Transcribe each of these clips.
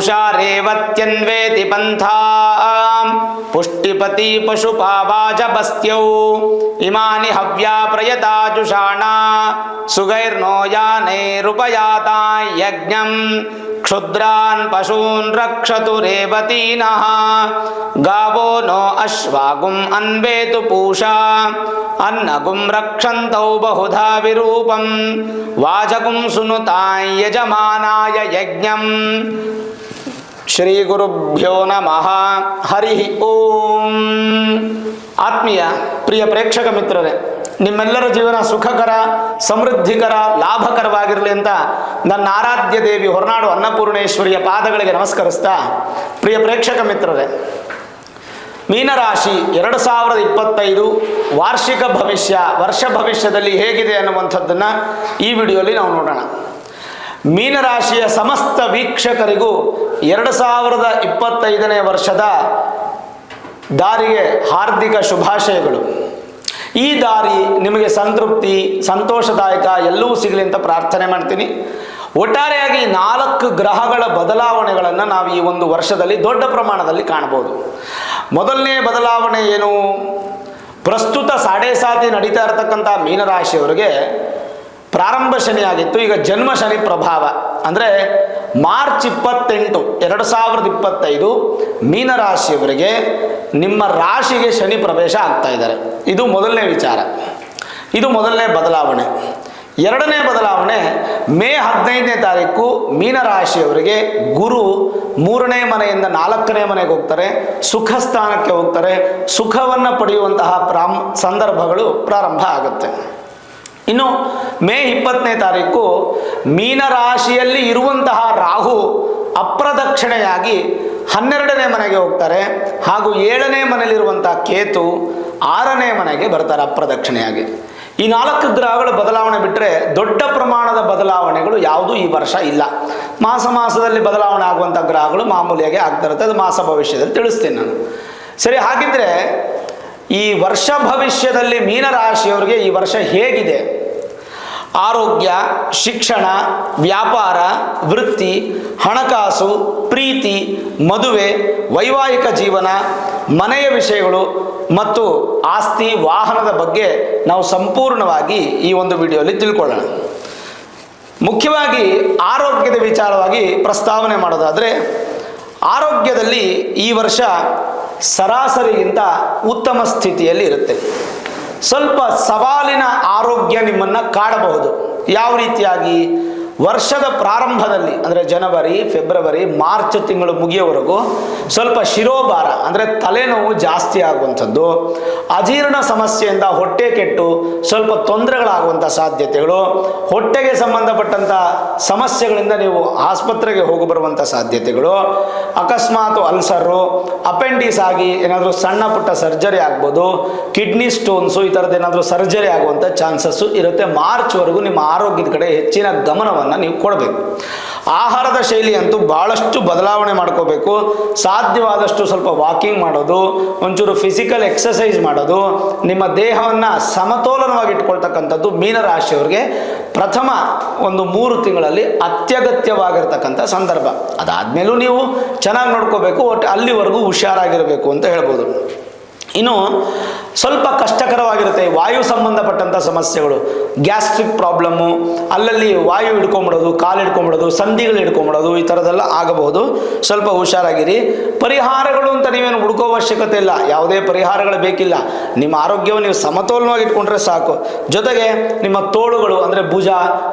पूषा रेवत्यन्वेति पन्था पुष्टिपति पशुपावाजबस्त्यौ। इमानि हव्या प्रयताजुषाणा सुगैर्नो यानैरुपयाता यज्ञम्। क्षुद्रान् पशून् रक्षतु रेवतीनः। गावो नो अश्वागुम् अन्वेतु पूषा। अन्नगुं रक्षन्तौ बहुधा विरूपं वाजगुं सुनुताय यजमानाय यज्ञम्। ಶ್ರೀ ಗುರುಭ್ಯೋ ನಮಃ. ಹರಿ ಓಂ. ಆತ್ಮೀಯ ಪ್ರಿಯ ಪ್ರೇಕ್ಷಕ ಮಿತ್ರರೇ, ನಿಮ್ಮೆಲ್ಲರ ಜೀವನ ಸುಖಕರ, ಸಮೃದ್ಧಿಕರ, ಲಾಭಕರವಾಗಿರಲಿ ಅಂತ ನನ್ನ ಆರಾಧ್ಯ ದೇವಿ ಹೊರನಾಡು ಅನ್ನಪೂರ್ಣೇಶ್ವರಿಯ ಪಾದಗಳಿಗೆ ನಮಸ್ಕರಿಸ್ತಾ, ಪ್ರಿಯ ಪ್ರೇಕ್ಷಕ ಮಿತ್ರರೇ, ಮೀನರಾಶಿ ಎರಡು ಸಾವಿರದ ಇಪ್ಪತ್ತೈದು ವಾರ್ಷಿಕ ಭವಿಷ್ಯ, ವರ್ಷ ಭವಿಷ್ಯದಲ್ಲಿ ಹೇಗಿದೆ ಅನ್ನುವಂಥದ್ದನ್ನು ಈ ವಿಡಿಯೋಲಿ ನಾವು ನೋಡೋಣ. ಮೀನರಾಶಿಯ ಸಮಸ್ತ ವೀಕ್ಷಕರಿಗೂ ಎರಡು ಸಾವಿರದ ಇಪ್ಪತ್ತೈದನೇ ವರ್ಷದ ದಾರಿಗೆ ಹಾರ್ದಿಕ ಶುಭಾಶಯಗಳು. ಈ ದಾರಿ ನಿಮಗೆ ಸಂತೃಪ್ತಿ, ಸಂತೋಷದಾಯಕ ಎಲ್ಲವೂ ಸಿಗಲಿ ಅಂತ ಪ್ರಾರ್ಥನೆ ಮಾಡ್ತೀನಿ. ಒಟ್ಟಾರೆಯಾಗಿ ನಾಲ್ಕು ಗ್ರಹಗಳ ಬದಲಾವಣೆಗಳನ್ನು ನಾವು ಈ ಒಂದು ವರ್ಷದಲ್ಲಿ ದೊಡ್ಡ ಪ್ರಮಾಣದಲ್ಲಿ ಕಾಣ್ಬೋದು ಮೊದಲನೇ ಬದಲಾವಣೆ ಏನು? ಪ್ರಸ್ತುತ ಸಾಡೆ ಸಾತಿ ನಡೀತಾ ಇರತಕ್ಕಂಥ ಮೀನರಾಶಿಯವರಿಗೆ ಪ್ರಾರಂಭ ಶನಿ ಆಗಿತ್ತು, ಈಗ ಜನ್ಮ ಶನಿ ಪ್ರಭಾವ. ಅಂದರೆ ಮಾರ್ಚ್ ಇಪ್ಪತ್ತೆಂಟು, ಎರಡು ಸಾವಿರದ ಇಪ್ಪತ್ತೈದು ಮೀನರಾಶಿಯವರಿಗೆ ನಿಮ್ಮ ರಾಶಿಗೆ ಶನಿ ಪ್ರವೇಶ ಆಗ್ತಾ ಇದ್ದಾರೆ. ಇದು ಮೊದಲನೇ ವಿಚಾರ. ಇದು ಮೊದಲನೇ ಬದಲಾವಣೆ. ಎರಡನೇ ಬದಲಾವಣೆ, ಮೇ ಹದಿನೈದನೇ ತಾರೀಕು ಮೀನರಾಶಿಯವರಿಗೆ ಗುರು ಮೂರನೇ ಮನೆಯಿಂದ ನಾಲ್ಕನೇ ಮನೆಗೆ ಹೋಗ್ತಾರೆ, ಸುಖ ಸ್ಥಾನಕ್ಕೆ ಹೋಗ್ತಾರೆ, ಸುಖವನ್ನು ಪಡೆಯುವಂತಹ ಪ್ರಾಮ್, ಸಂದರ್ಭಗಳು ಪ್ರಾರಂಭ ಆಗುತ್ತೆ. ಇನ್ನು ಮೇ ಇಪ್ಪತ್ತನೇ ತಾರೀಕು ಮೀನರಾಶಿಯಲ್ಲಿ ಇರುವಂತಹ ರಾಹು ಅಪ್ರದಕ್ಷಿಣೆಯಾಗಿ ಹನ್ನೆರಡನೇ ಮನೆಗೆ ಹೋಗ್ತಾರೆ ಹಾಗೂ ಏಳನೇ ಮನೆಯಲ್ಲಿರುವಂಥ ಕೇತು ಆರನೇ ಮನೆಗೆ ಬರ್ತಾರೆ ಅಪ್ರದಕ್ಷಿಣೆಯಾಗಿ. ಈ ನಾಲ್ಕು ಗ್ರಹಗಳ ಬದಲಾವಣೆ ಬಿಟ್ಟರೆ ದೊಡ್ಡ ಪ್ರಮಾಣದ ಬದಲಾವಣೆಗಳು ಯಾವುದೂ ಈ ವರ್ಷ ಇಲ್ಲ. ಮಾಸ ಮಾಸದಲ್ಲಿ ಬದಲಾವಣೆ ಆಗುವಂಥ ಗ್ರಹಗಳು ಮಾಮೂಲಿಯಾಗಿ ಆಗ್ತಾ ಇರುತ್ತೆ. ಅದು ಮಾಸ ಭವಿಷ್ಯದಲ್ಲಿ ತಿಳಿಸ್ತೀನಿ ನಾನು. ಸರಿ, ಹಾಗಿದ್ರೆ ಈ ವರ್ಷ ಭವಿಷ್ಯದಲ್ಲಿ ಮೀನರಾಶಿಯವರಿಗೆ ಈ ವರ್ಷ ಹೇಗಿದೆ? ಆರೋಗ್ಯ, ಶಿಕ್ಷಣ, ವ್ಯಾಪಾರ, ವೃತ್ತಿ, ಹಣಕಾಸು, ಪ್ರೀತಿ, ಮದುವೆ, ವೈವಾಹಿಕ ಜೀವನ, ಮನೆಯ ವಿಷಯಗಳು ಮತ್ತು ಆಸ್ತಿ, ವಾಹನದ ಬಗ್ಗೆ ನಾವು ಸಂಪೂರ್ಣವಾಗಿ ಈ ಒಂದು ವಿಡಿಯೋಲಿ ತಿಳ್ಕೊಳ್ಳೋಣ. ಮುಖ್ಯವಾಗಿ ಆರೋಗ್ಯದ ವಿಚಾರವಾಗಿ ಪ್ರಸ್ತಾವನೆ ಮಾಡೋದಾದರೆ, ಆರೋಗ್ಯದಲ್ಲಿ ಈ ವರ್ಷ ಸರಾಸರಿಗಿಂತ ಉತ್ತಮ ಸ್ಥಿತಿಯಲ್ಲಿ ಇರುತ್ತೆ. ಸ್ವಲ್ಪ ಸವಾಲಿನ ಆರೋಗ್ಯ ನಿಮ್ಮನ್ನು ಕಾಡಬಹುದು. ಯಾವ ರೀತಿಯಾಗಿ? ವರ್ಷದ ಪ್ರಾರಂಭದಲ್ಲಿ, ಅಂದರೆ ಜನವರಿ, ಫೆಬ್ರವರಿ, ಮಾರ್ಚ್ ತಿಂಗಳು ಮುಗಿಯೋವರೆಗೂ ಸ್ವಲ್ಪ ಶಿರೋಭಾರ, ಅಂದರೆ ತಲೆನೋವು ಜಾಸ್ತಿ ಆಗುವಂಥದ್ದು, ಅಜೀರ್ಣ ಸಮಸ್ಯೆಯಿಂದ ಹೊಟ್ಟೆ ಕೆಟ್ಟು ಸ್ವಲ್ಪ ತೊಂದರೆಗಳಾಗುವಂಥ ಸಾಧ್ಯತೆಗಳು, ಹೊಟ್ಟೆಗೆ ಸಂಬಂಧಪಟ್ಟಂಥ ಸಮಸ್ಯೆಗಳಿಂದ ನೀವು ಆಸ್ಪತ್ರೆಗೆ ಹೋಗಿ ಬರುವಂಥ ಸಾಧ್ಯತೆಗಳು, ಅಕಸ್ಮಾತ್ ಅಲ್ಸರು, ಅಪೆಂಡಿಸ್ ಆಗಿ ಏನಾದರೂ ಸಣ್ಣ ಪುಟ್ಟ ಸರ್ಜರಿ ಆಗ್ಬೋದು, ಕಿಡ್ನಿ ಸ್ಟೋನ್ಸು ಈ ಥರದ್ದು ಏನಾದರೂ ಸರ್ಜರಿ ಆಗುವಂಥ ಚಾನ್ಸಸ್ಸು ಇರುತ್ತೆ. ಮಾರ್ಚ್ವರೆಗೂ ನಿಮ್ಮ ಆರೋಗ್ಯದ ಕಡೆ ಹೆಚ್ಚಿನ ಗಮನವನ್ನು ನೀವು ಕೊಡಬೇಕು. ಆಹಾರದ ಶೈಲಿ ಅಂತೂ ಭಾಳಷ್ಟು ಬದಲಾವಣೆ ಮಾಡ್ಕೋಬೇಕು. ಸಾಧ್ಯವಾದಷ್ಟು ಸ್ವಲ್ಪ ವಾಕಿಂಗ್ ಮಾಡೋದು, ಒಂಚೂರು ಫಿಸಿಕಲ್ ಎಕ್ಸಸೈಸ್ ಮಾಡೋದು, ನಿಮ್ಮ ದೇಹವನ್ನು ಸಮತೋಲನವಾಗಿ ಇಟ್ಕೊಳ್ತಕ್ಕಂಥದ್ದು ಮೀನರಾಶಿಯವರಿಗೆ ಪ್ರಥಮ ಒಂದು ಮೂರು ತಿಂಗಳಲ್ಲಿ ಅತ್ಯಗತ್ಯವಾಗಿರ್ತಕ್ಕಂಥ ಸಂದರ್ಭ. ಅದಾದಮೇಲೂ ನೀವು ಚೆನ್ನಾಗಿ ನೋಡ್ಕೋಬೇಕು ಒಟ್ಟು ಅಲ್ಲಿವರೆಗೂ ಹುಷಾರಾಗಿರಬೇಕು ಅಂತ ಹೇಳ್ಬೋದು. ಇನ್ನು ಸ್ವಲ್ಪ ಕಷ್ಟಕರವಾಗಿರುತ್ತೆ ವಾಯು ಸಂಬಂಧಪಟ್ಟಂಥ ಸಮಸ್ಯೆಗಳು, ಗ್ಯಾಸ್ಟ್ರಿಕ್ ಪ್ರಾಬ್ಲಮ್ಮು, ಅಲ್ಲಲ್ಲಿ ವಾಯು ಹಿಡ್ಕೊಂಬಿಡೋದು, ಕಾಲು ಹಿಡ್ಕೊಂಬಿಡೋದು, ಸಂಧಿಗಳು ಹಿಡ್ಕೊಂಬಿಡೋದು, ಈ ಥರದೆಲ್ಲ ಆಗಬಹುದು. ಸ್ವಲ್ಪ ಹುಷಾರಾಗಿರಿ. ಪರಿಹಾರಗಳು ಅಂತ ನೀವೇನು ಹುಡುಕೋ ಅವಶ್ಯಕತೆ ಇಲ್ಲ. ಯಾವುದೇ ಪರಿಹಾರಗಳು ಬೇಕಿಲ್ಲ. ನಿಮ್ಮ ಆರೋಗ್ಯವನ್ನು ನೀವು ಸಮತೋಲನವಾಗಿ ಇಟ್ಕೊಂಡ್ರೆ ಸಾಕು. ಜೊತೆಗೆ ನಿಮ್ಮ ತೋಳುಗಳು ಅಂದರೆ ಭುಜ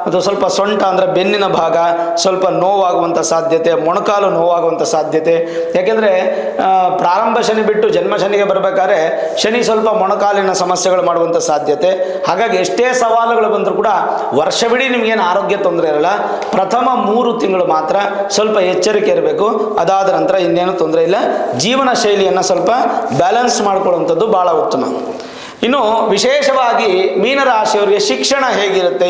ಅಥವಾ ಸ್ವಲ್ಪ ಸೊಂಟ ಅಂದರೆ ಬೆನ್ನಿನ ಭಾಗ ಸ್ವಲ್ಪ ನೋವಾಗುವಂಥ ಸಾಧ್ಯತೆ, ಮೊಣಕಾಲು ನೋವಾಗುವಂಥ ಸಾಧ್ಯತೆ. ಯಾಕೆಂದರೆ ಪ್ರಾರಂಭ ಶನಿ ಬಿಟ್ಟು ಜನ್ಮ ಶನಿಗೆ ಬರಬೇಕಾದ್ರೆ ಶನಿ ಸ್ವಲ್ಪ ಮೊಣಕಾಲಿನ ಸಮಸ್ಯೆಗಳು ಮಾಡುವಂಥ ಸಾಧ್ಯತೆ. ಹಾಗಾಗಿ ಎಷ್ಟೇ ಸವಾಲುಗಳು ಬಂದರೂ ಕೂಡ ವರ್ಷವಿಡೀ ನಿಮಗೇನು ಆರೋಗ್ಯ ತೊಂದರೆ ಇರಲ್ಲ. ಪ್ರಥಮ ಮೂರು ತಿಂಗಳು ಮಾತ್ರ ಸ್ವಲ್ಪ ಎಚ್ಚರಿಕೆ ಇರಬೇಕು. ಅದಾದ ನಂತರ ಇನ್ನೇನು ತೊಂದರೆ ಇಲ್ಲ. ಜೀವನ ಶೈಲಿಯನ್ನು ಸ್ವಲ್ಪ ಬ್ಯಾಲೆನ್ಸ್ ಮಾಡ್ಕೊಳ್ಳುವಂಥದ್ದು ಭಾಳ ಉತ್ತಮ. ಇನ್ನು ವಿಶೇಷವಾಗಿ ಮೀನರಾಶಿಯವರಿಗೆ ಶಿಕ್ಷಣ ಹೇಗಿರುತ್ತೆ?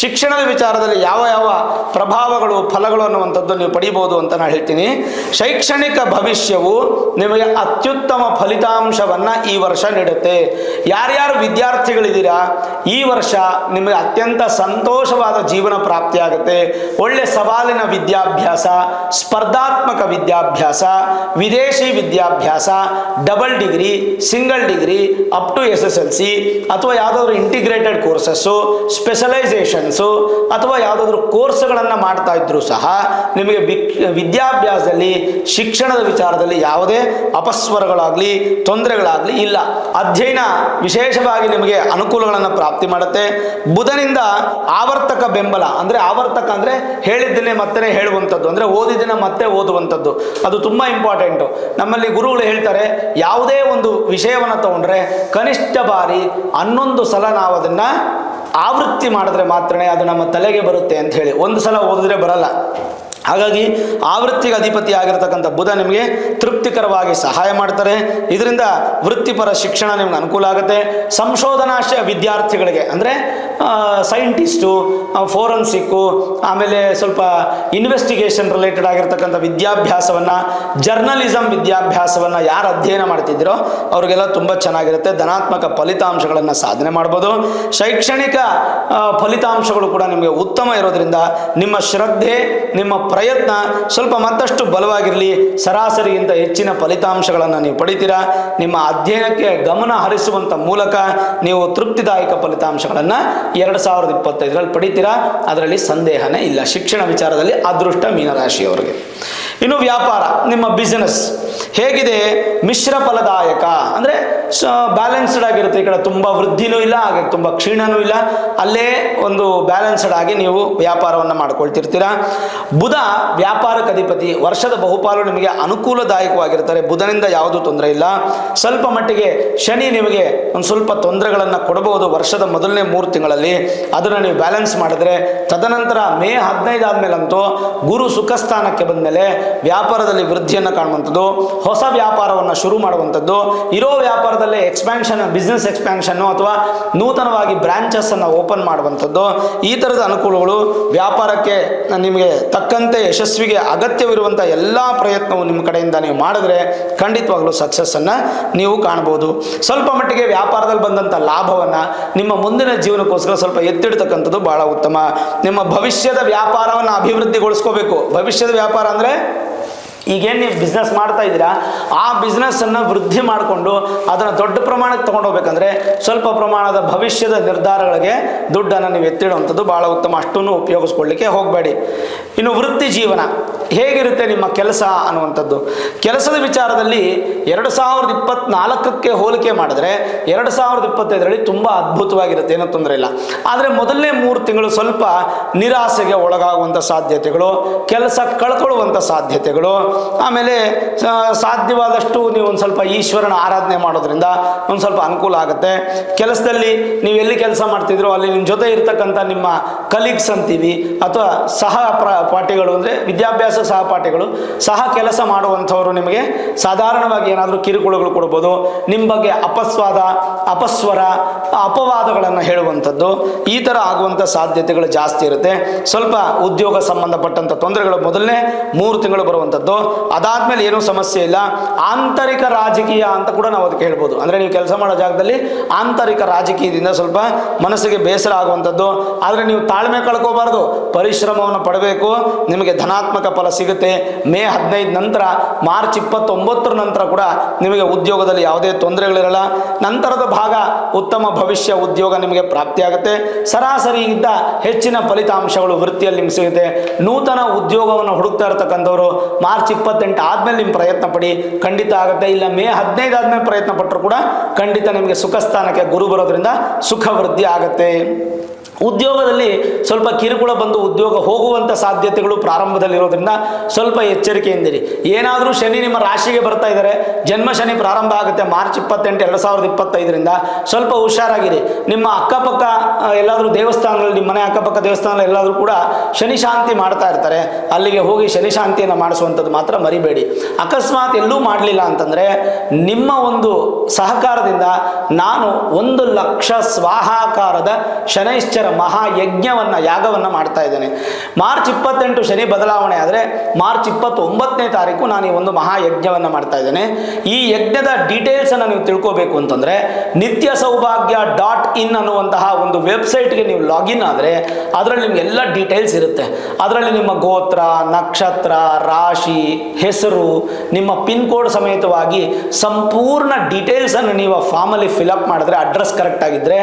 ಶಿಕ್ಷಣದ ವಿಚಾರದಲ್ಲಿ ಯಾವ ಯಾವ ಪ್ರಭಾವಗಳು, ಫಲಗಳು ಅನ್ನುವಂಥದ್ದು ನೀವು ಪಡಿಬೋದು ಅಂತ ನಾನು ಹೇಳ್ತೀನಿ. ಶೈಕ್ಷಣಿಕ ಭವಿಷ್ಯವು ನಿಮಗೆ ಅತ್ಯುತ್ತಮ ಫಲಿತಾಂಶವನ್ನು ಈ ವರ್ಷ ನೀಡುತ್ತೆ. ಯಾರ್ಯಾರು ವಿದ್ಯಾರ್ಥಿಗಳಿದ್ದೀರಾ, ಈ ವರ್ಷ ನಿಮಗೆ ಅತ್ಯಂತ ಸಂತೋಷವಾದ ಜೀವನ ಪ್ರಾಪ್ತಿಯಾಗುತ್ತೆ. ಒಳ್ಳೆ ಸವಾಲಿನ ವಿದ್ಯಾಭ್ಯಾಸ, ಸ್ಪರ್ಧಾತ್ಮಕ ವಿದ್ಯಾಭ್ಯಾಸ, ವಿದೇಶಿ ವಿದ್ಯಾಭ್ಯಾಸ, double degree, single degree, up to S S L C, ಅಥವಾ ಯಾವುದಾದ್ರು ಇಂಟಿಗ್ರೇಟೆಡ್ ಕೋರ್ಸಸ್ಸು ಸ್ಪೆಷಲೈಸೇಷನ್ಸು ಅಥವಾ ಯಾವುದಾದ್ರು ಕೋರ್ಸ್ಗಳನ್ನು ಮಾಡ್ತಾ ಇದ್ದರೂ ಸಹ ನಿಮಗೆ ವಿದ್ಯಾಭ್ಯಾಸದಲ್ಲಿ, ಶಿಕ್ಷಣದ ವಿಚಾರದಲ್ಲಿ ಯಾವುದೇ ಅಪಸ್ವರಗಳಾಗಲಿ, ತೊಂದರೆಗಳಾಗಲಿ ಇಲ್ಲ. ಅಧ್ಯಯನ ವಿಶೇಷವಾಗಿ ನಿಮಗೆ ಅನುಕೂಲಗಳನ್ನು ಪ್ರಾಪ್ತಿ ಮಾಡುತ್ತೆ. ಬುಧನಿಂದ ಆವರ್ತಕ ಬೆಂಬಲ, ಅಂದರೆ ಆವರ್ತಕ ಅಂದರೆ ಹೇಳಿದ್ದನ್ನೇ ಮತ್ತೆ ಹೇಳುವಂಥದ್ದು, ಅಂದರೆ ಓದಿದ್ದನ್ನ ಮತ್ತೆ ಓದುವಂಥದ್ದು. ಅದು ತುಂಬ ಇಂಪಾರ್ಟೆಂಟು ನಮ್ಮಲ್ಲಿ ಗುರುಗಳು ಹೇಳ್ತಾರೆ, ಯಾವುದೇ ಒಂದು ವಿಷಯವನ್ನು ತಗೊಂಡ್ರೆ ಕನಿಷ್ಠ ಬಾರಿ ಹನ್ನೊಂದು ಸಲ ನಾವು ಅದನ್ನು ಆವೃತ್ತಿ ಮಾಡಿದ್ರೆ ಮಾತ್ರನೇ ಅದು ನಮ್ಮ ತಲೆಗೆ ಬರುತ್ತೆ ಅಂತ ಹೇಳಿ. ಒಂದು ಸಲ ಓದಿದ್ರೆ ಬರಲ್ಲ. ಹಾಗಾಗಿ ಆವೃತ್ತಿಗೆ ಅಧಿಪತಿ ಆಗಿರ್ತಕ್ಕಂಥ ಬುಧ ನಿಮಗೆ ತೃಪ್ತಿಕರವಾಗಿ ಸಹಾಯ ಮಾಡ್ತಾರೆ. ಇದರಿಂದ ವೃತ್ತಿಪರ ಶಿಕ್ಷಣ ನಿಮ್ಗೆ ಅನುಕೂಲ ಆಗುತ್ತೆ. ಸಂಶೋಧನಾಶಯ ವಿದ್ಯಾರ್ಥಿಗಳಿಗೆ ಅಂದರೆ ಸೈಂಟಿಸ್ಟು ಫೋರೆನ್ಸಿಕ್ಕು ಆಮೇಲೆ ಸ್ವಲ್ಪ ಇನ್ವೆಸ್ಟಿಗೇಷನ್ ರಿಲೇಟೆಡ್ ಆಗಿರ್ತಕ್ಕಂಥ ವಿದ್ಯಾಭ್ಯಾಸವನ್ನು ಜರ್ನಲಿಸಮ್ ವಿದ್ಯಾಭ್ಯಾಸವನ್ನು ಯಾರು ಅಧ್ಯಯನ ಮಾಡ್ತಿದ್ದೀರೋ ಅವರಿಗೆಲ್ಲ ತುಂಬ ಚೆನ್ನಾಗಿರುತ್ತೆ. ಧನಾತ್ಮಕ ಫಲಿತಾಂಶಗಳನ್ನು ಸಾಧನೆ ಮಾಡ್ಬೋದು. ಶೈಕ್ಷಣಿಕ ಫಲಿತಾಂಶಗಳು ಕೂಡ ನಿಮಗೆ ಉತ್ತಮ ಇರೋದ್ರಿಂದ ನಿಮ್ಮ ಶ್ರದ್ಧೆ, ನಿಮ್ಮ ಪ್ರಯತ್ನ, ಸ್ವಲ್ಪ ಮತ್ತಷ್ಟು ಬಲವಾಗಿರಲಿ, ಸರಾಸರಿಗಿಂತ ಹೆಚ್ಚಿನ ಫಲಿತಾಂಶಗಳನ್ನು ನೀವು ಪಡಿತೀರಾ? ನಿಮ್ಮ ಅಧ್ಯಯನಕ್ಕೆ ಗಮನ ಹರಿಸುವಂಥ ಮೂಲಕ ನೀವು ತೃಪ್ತಿದಾಯಕ ಫಲಿತಾಂಶಗಳನ್ನು ಎರಡು ಸಾವಿರದ ಇಪ್ಪತ್ತೈದರಲ್ಲಿ ಪಡಿತೀರಾ? ಅದರಲ್ಲಿ ಸಂದೇಹನೇ ಇಲ್ಲ. ಶಿಕ್ಷಣ ವಿಚಾರದಲ್ಲಿ ಅದೃಷ್ಟ ಮೀನರಾಶಿಯವರಿಗೆ. ಇನ್ನು ವ್ಯಾಪಾರ, ನಿಮ್ಮ ಬಿಸಿನೆಸ್ ಹೇಗಿದೆ? ಮಿಶ್ರ ಫಲದಾಯಕ. ಅಂದರೆ ಬ್ಯಾಲೆನ್ಸ್ಡ್ ಆಗಿರುತ್ತೆ ಈ ಕಡೆ. ತುಂಬ ವೃದ್ಧಿನೂ ಇಲ್ಲ, ಹಾಗೆ ತುಂಬ ಕ್ಷೀಣನೂ ಇಲ್ಲ. ಅಲ್ಲೇ ಒಂದು ಬ್ಯಾಲೆನ್ಸ್ಡ್ ಆಗಿ ನೀವು ವ್ಯಾಪಾರವನ್ನು ಮಾಡ್ಕೊಳ್ತಿರ್ತೀರಾ? ಬುಧ ವ್ಯಾಪಾರಕ್ಕೆ ಅಧಿಪತಿ. ವರ್ಷದ ಬಹುಪಾಲು ನಿಮಗೆ ಅನುಕೂಲದಾಯಕವಾಗಿರ್ತಾರೆ. ಬುಧನಿಂದ ಯಾವುದೂ ತೊಂದರೆ ಇಲ್ಲ. ಸ್ವಲ್ಪ ಮಟ್ಟಿಗೆ ಶನಿ ನಿಮಗೆ ಒಂದು ಸ್ವಲ್ಪ ತೊಂದರೆಗಳನ್ನು ಕೊಡಬಹುದು ವರ್ಷದ ಮೊದಲನೇ ಮೂರು ತಿಂಗಳಲ್ಲಿ. ಅದನ್ನು ನೀವು ಬ್ಯಾಲೆನ್ಸ್ ಮಾಡಿದ್ರೆ, ತದನಂತರ ಮೇ ಹದಿನೈದು ಆದಮೇಲಂತೂ ಗುರು ಸುಖ ಸ್ಥಾನಕ್ಕೆ ಬಂದಮೇಲೆ ವ್ಯಾಪಾರದಲ್ಲಿ ವೃದ್ಧಿಯನ್ನು ಕಾಣುವಂಥದ್ದು. ಹೊಸ ವ್ಯಾಪಾರವನ್ನು ಶುರು ಮಾಡುವಂಥದ್ದು. ಇರೋ ವ್ಯಾಪಾರದಲ್ಲೇ ಎಕ್ಸ್ಪ್ಯಾನ್ಷನ್ ಬಿಸ್ನೆಸ್ ಎಕ್ಸ್ಪ್ಯಾನ್ಷನ್ನು ಅಥವಾ ನೂತನವಾಗಿ ಬ್ರಾಂಚಸ್ಸನ್ನು ಓಪನ್ ಮಾಡುವಂಥದ್ದು. ಈ ಥರದ ಅನುಕೂಲಗಳು ವ್ಯಾಪಾರಕ್ಕೆ ನಿಮಗೆ ತಕ್ಕಂತೆ ಯಶಸ್ವಿಗೆ ಅಗತ್ಯವಿರುವಂಥ ಎಲ್ಲ ಪ್ರಯತ್ನವು ನಿಮ್ಮ ಕಡೆಯಿಂದ ನೀವು ಮಾಡಿದ್ರೆ ಖಂಡಿತವಾಗ್ಲೂ ಸಕ್ಸಸ್ಸನ್ನು ನೀವು ಕಾಣ್ಬೋದು ಸ್ವಲ್ಪ ಮಟ್ಟಿಗೆ ವ್ಯಾಪಾರದಲ್ಲಿ ಬಂದಂಥ ಲಾಭವನ್ನು ನಿಮ್ಮ ಮುಂದಿನ ಜೀವನಕ್ಕೋಸ್ಕರ ಸ್ವಲ್ಪ ಎತ್ತಿಡ್ತಕ್ಕಂಥದ್ದು ಭಾಳ ಉತ್ತಮ. ನಿಮ್ಮ ಭವಿಷ್ಯದ ವ್ಯಾಪಾರವನ್ನು ಅಭಿವೃದ್ಧಿಗೊಳಿಸ್ಕೋಬೇಕು. ಭವಿಷ್ಯದ ವ್ಯಾಪಾರ ಅಂದರೆ ಈಗೇನು ನೀವು ಬಿಸ್ನೆಸ್ ಮಾಡ್ತಾ ಇದ್ದೀರಾ, ಆ ಬಿಸ್ನೆಸ್ಸನ್ನು ವೃದ್ಧಿ ಮಾಡಿಕೊಂಡು ಅದನ್ನು ದೊಡ್ಡ ಪ್ರಮಾಣಕ್ಕೆ ತೊಗೊಂಡೋಗ್ಬೇಕಂದ್ರೆ ಸ್ವಲ್ಪ ಪ್ರಮಾಣದ ಭವಿಷ್ಯದ ನಿರ್ಧಾರಗಳಿಗೆ ದುಡ್ಡನ್ನು ನೀವು ಎತ್ತಿಡುವಂಥದ್ದು ಭಾಳ ಉತ್ತಮ. ಅಷ್ಟನ್ನು ಉಪಯೋಗಿಸ್ಕೊಳ್ಳಿಕ್ಕೆ ಹೋಗಬೇಡಿ. ಇನ್ನು ವೃತ್ತಿ ಜೀವನ, ಹೇಗಿರುತ್ತೆ ನಿಮ್ಮ ಕೆಲಸ ಅನ್ನುವಂಥದ್ದು. ಕೆಲಸದ ವಿಚಾರದಲ್ಲಿ ಎರಡು ಸಾವಿರದ ಇಪ್ಪತ್ನಾಲ್ಕಕ್ಕೆ ಹೋಲಿಕೆ ಮಾಡಿದ್ರೆ ಎರಡು ಸಾವಿರದ ಇಪ್ಪತ್ತೈದರಲ್ಲಿ ತುಂಬ ಅದ್ಭುತವಾಗಿರುತ್ತೆ, ಏನೂ ತೊಂದರೆ ಇಲ್ಲ. ಆದರೆ ಮೊದಲನೇ ಮೂರು ತಿಂಗಳು ಸ್ವಲ್ಪ ನಿರಾಸೆಗೆ ಒಳಗಾಗುವಂಥ ಸಾಧ್ಯತೆಗಳು, ಕೆಲಸ ಕಳ್ಕೊಳ್ಳುವಂಥ ಸಾಧ್ಯತೆಗಳು ಆಮೇಲೆ ಸಾಧ್ಯವಾದಷ್ಟು ನೀವು ಒಂದು ಸ್ವಲ್ಪ ಈಶ್ವರನ ಆರಾಧನೆ ಮಾಡೋದ್ರಿಂದ ಒಂದು ಸ್ವಲ್ಪ ಅನುಕೂಲ ಆಗುತ್ತೆ. ಕೆಲಸದಲ್ಲಿ ನೀವು ಎಲ್ಲಿ ಕೆಲಸ ಮಾಡ್ತಿದ್ರೋ ಅಲ್ಲಿ ನಿಮ್ಮ ಜೊತೆ ಇರ್ತಕ್ಕಂಥ ನಿಮ್ಮ ಕಲೀಗ್ಸ್ ಅಂತೀವಿ, ಅಥವಾ ಸಹ ಪ್ರ ಪಾಠಿಗಳು ಅಂದರೆ ವಿದ್ಯಾಭ್ಯಾಸ ಸಹಪಾಠಿಗಳು ಸಹ ಕೆಲಸ ಮಾಡುವಂಥವರು ನಿಮಗೆ ಸಾಧಾರಣವಾಗಿ ಏನಾದರೂ ಕಿರುಕುಳಗಳು ಕೊಡ್ಬೋದು. ನಿಮ್ಮ ಬಗ್ಗೆ ಅಪಸ್ವಾದ, ಅಪಸ್ವರ, ಅಪವಾದಗಳನ್ನು ಹೇಳುವಂಥದ್ದು. ಈ ಥರ ಆಗುವಂಥ ಸಾಧ್ಯತೆಗಳು ಜಾಸ್ತಿ ಇರುತ್ತೆ. ಸ್ವಲ್ಪ ಉದ್ಯೋಗ ಸಂಬಂಧಪಟ್ಟಂಥ ತೊಂದರೆಗಳು ಮೊದಲನೇ ಮೂರು ತಿಂಗಳು ಬರುವಂಥದ್ದು. ಅದಾದಮೇಲೆ ಏನೂ ಸಮಸ್ಯೆ ಇಲ್ಲ. ಆಂತರಿಕ ರಾಜಕೀಯ ಅಂತ ಕೂಡ ನಾವು ಅದಕ್ಕೆ ಹೇಳ್ಬೋದು. ಅಂದರೆ ನೀವು ಕೆಲಸ ಮಾಡೋ ಜಾಗದಲ್ಲಿ ಆಂತರಿಕ ರಾಜಕೀಯದಿಂದ ಸ್ವಲ್ಪ ಮನಸ್ಸಿಗೆ ಬೇಸರ ಆಗುವಂಥದ್ದು. ಆದರೆ ನೀವು ತಾಳ್ಮೆ ಕಳ್ಕೋಬಾರ್ದು. ಪರಿಶ್ರಮವನ್ನು ಪಡಬೇಕು. ನಿಮಗೆ ಧನಾತ್ಮಕ ಫಲ ಸಿಗುತ್ತೆ. ಮೇ ಹದಿನೈದು ನಂತರ, ಮಾರ್ಚ್ ಇಪ್ಪತ್ತೊಂಬತ್ತರ ನಂತರ ಕೂಡ ನಿಮಗೆ ಉದ್ಯೋಗದಲ್ಲಿ ಯಾವುದೇ ತೊಂದರೆಗಳಿರಲ್ಲ. ನಂತರದ ಭಾಗ ಉತ್ತಮ ಭವಿಷ್ಯ ಉದ್ಯೋಗ ನಿಮಗೆ ಪ್ರಾಪ್ತಿಯಾಗುತ್ತೆ. ಸರಾಸರಿಗಿಂತ ಹೆಚ್ಚಿನ ಫಲಿತಾಂಶಗಳು ವೃತ್ತಿಯಲ್ಲಿ ನಿಮ್ಗೆ ಸಿಗುತ್ತೆ. ನೂತನ ಉದ್ಯೋಗವನ್ನು ಹುಡುಕ್ತಾ ಇರತಕ್ಕಂಥವ್ರು ಮಾರ್ಚ್ ಇಪ್ಪತ್ತೆಂಟು ಆದಮೇಲೆ ನಿಮ್ಮ ಪ್ರಯತ್ನ ಪಡಿ. ಖಂಡಿತ ಆಗುತ್ತೆ. ಇಲ್ಲ, ಮೇ ಹದಿನೈದು ಆದಮೇಲೆ ಪ್ರಯತ್ನ ಪಟ್ಟರು ಕೂಡ ಖಂಡಿತ ನಿಮಗೆ ಸುಖ ಸ್ಥಾನಕ್ಕೆ ಗುರು ಬರೋದ್ರಿಂದ ಸುಖ ವೃದ್ಧಿ ಆಗುತ್ತೆ. ಉದ್ಯೋಗದಲ್ಲಿ ಸ್ವಲ್ಪ ಕಿರುಕುಳ ಬಂದು ಉದ್ಯೋಗ ಹೋಗುವಂಥ ಸಾಧ್ಯತೆಗಳು ಪ್ರಾರಂಭದಲ್ಲಿರೋದ್ರಿಂದ ಸ್ವಲ್ಪ ಎಚ್ಚರಿಕೆಯಿಂದಿರಿ. ಏನಾದರೂ ಶನಿ ನಿಮ್ಮ ರಾಶಿಗೆ ಬರ್ತಾ ಇದ್ದಾರೆ ಜನ್ಮ ಶನಿ ಪ್ರಾರಂಭ ಆಗುತ್ತೆ, ಮಾರ್ಚ್ ಇಪ್ಪತ್ತೆಂಟು, ಎರಡು ಸಾವಿರದ ಇಪ್ಪತ್ತೈದರಿಂದ ಸ್ವಲ್ಪ ಹುಷಾರಾಗಿರಿ. ನಿಮ್ಮ ಅಕ್ಕಪಕ್ಕ ಎಲ್ಲಾದರೂ ದೇವಸ್ಥಾನಗಳಲ್ಲಿ, ನಿಮ್ಮ ಮನೆ ಅಕ್ಕಪಕ್ಕ ದೇವಸ್ಥಾನದಲ್ಲಿ ಎಲ್ಲಾದರೂ ಕೂಡ ಶನಿ ಶಾಂತಿ ಮಾಡ್ತಾ ಇರ್ತಾರೆ. ಅಲ್ಲಿಗೆ ಹೋಗಿ ಶನಿ ಶಾಂತಿಯನ್ನು ಮಾಡಿಸುವಂಥದ್ದು ಮಾತ್ರ ಮರಿಬೇಡಿ. ಅಕಸ್ಮಾತ್ ಎಲ್ಲೂ ಮಾಡಲಿಲ್ಲ ಅಂತಂದರೆ ನಿಮ್ಮ ಒಂದು ಸಹಕಾರದಿಂದ ನಾನು ಒಂದು ಲಕ್ಷ ಸ್ವಾಹಾಕಾರದ ಶನೈಶ್ಚರ ಮಹಾಯಜ್ಞವನ್ನು, ಯಾಗವನ್ನು ಮಾಡ್ತಾ ಇದ್ದೇನೆ. ಮಾರ್ಚ್ ಇಪ್ಪತ್ತೆಂಟು ಶನಿ ಬದಲಾವಣೆ ಆದರೆ ಮಾರ್ಚ್ ಇಪ್ಪತ್ತೊಂಬತ್ತನೇ ತಾರೀಕು ನಾನು ಈ ಒಂದು ಮಹಾಯಜ್ಞವನ್ನು ಮಾಡ್ತಾ ಇದ್ದೇನೆ. ಈ ಯಜ್ಞದ ಡೀಟೇಲ್ಸನ್ನು ನೀವು ತಿಳ್ಕೋಬೇಕು ಅಂತಂದರೆ ನಿತ್ಯ ಸೌಭಾಗ್ಯ ಡಾಟ್ ಇನ್ ಅನ್ನುವಂತಹ ಒಂದು ವೆಬ್ಸೈಟ್ಗೆ ನೀವು ಲಾಗಿನ್ ಆದರೆ ಅದರಲ್ಲಿ ನಿಮ್ಗೆ ಎಲ್ಲ ಡೀಟೇಲ್ಸ್ ಇರುತ್ತೆ. ಅದರಲ್ಲಿ ನಿಮ್ಮ ಗೋತ್ರ, ನಕ್ಷತ್ರ, ರಾಶಿ, ಹೆಸರು, ನಿಮ್ಮ ಪಿನ್ ಕೋಡ್ ಸಮೇತವಾಗಿ ಸಂಪೂರ್ಣ ಡೀಟೇಲ್ಸನ್ನು ನೀವು ಆ ಫಾರ್ಮಲ್ಲಿ ಫಿಲಪ್ ಮಾಡಿದ್ರೆ, ಅಡ್ರೆಸ್ ಕರೆಕ್ಟ್ ಆಗಿದ್ದರೆ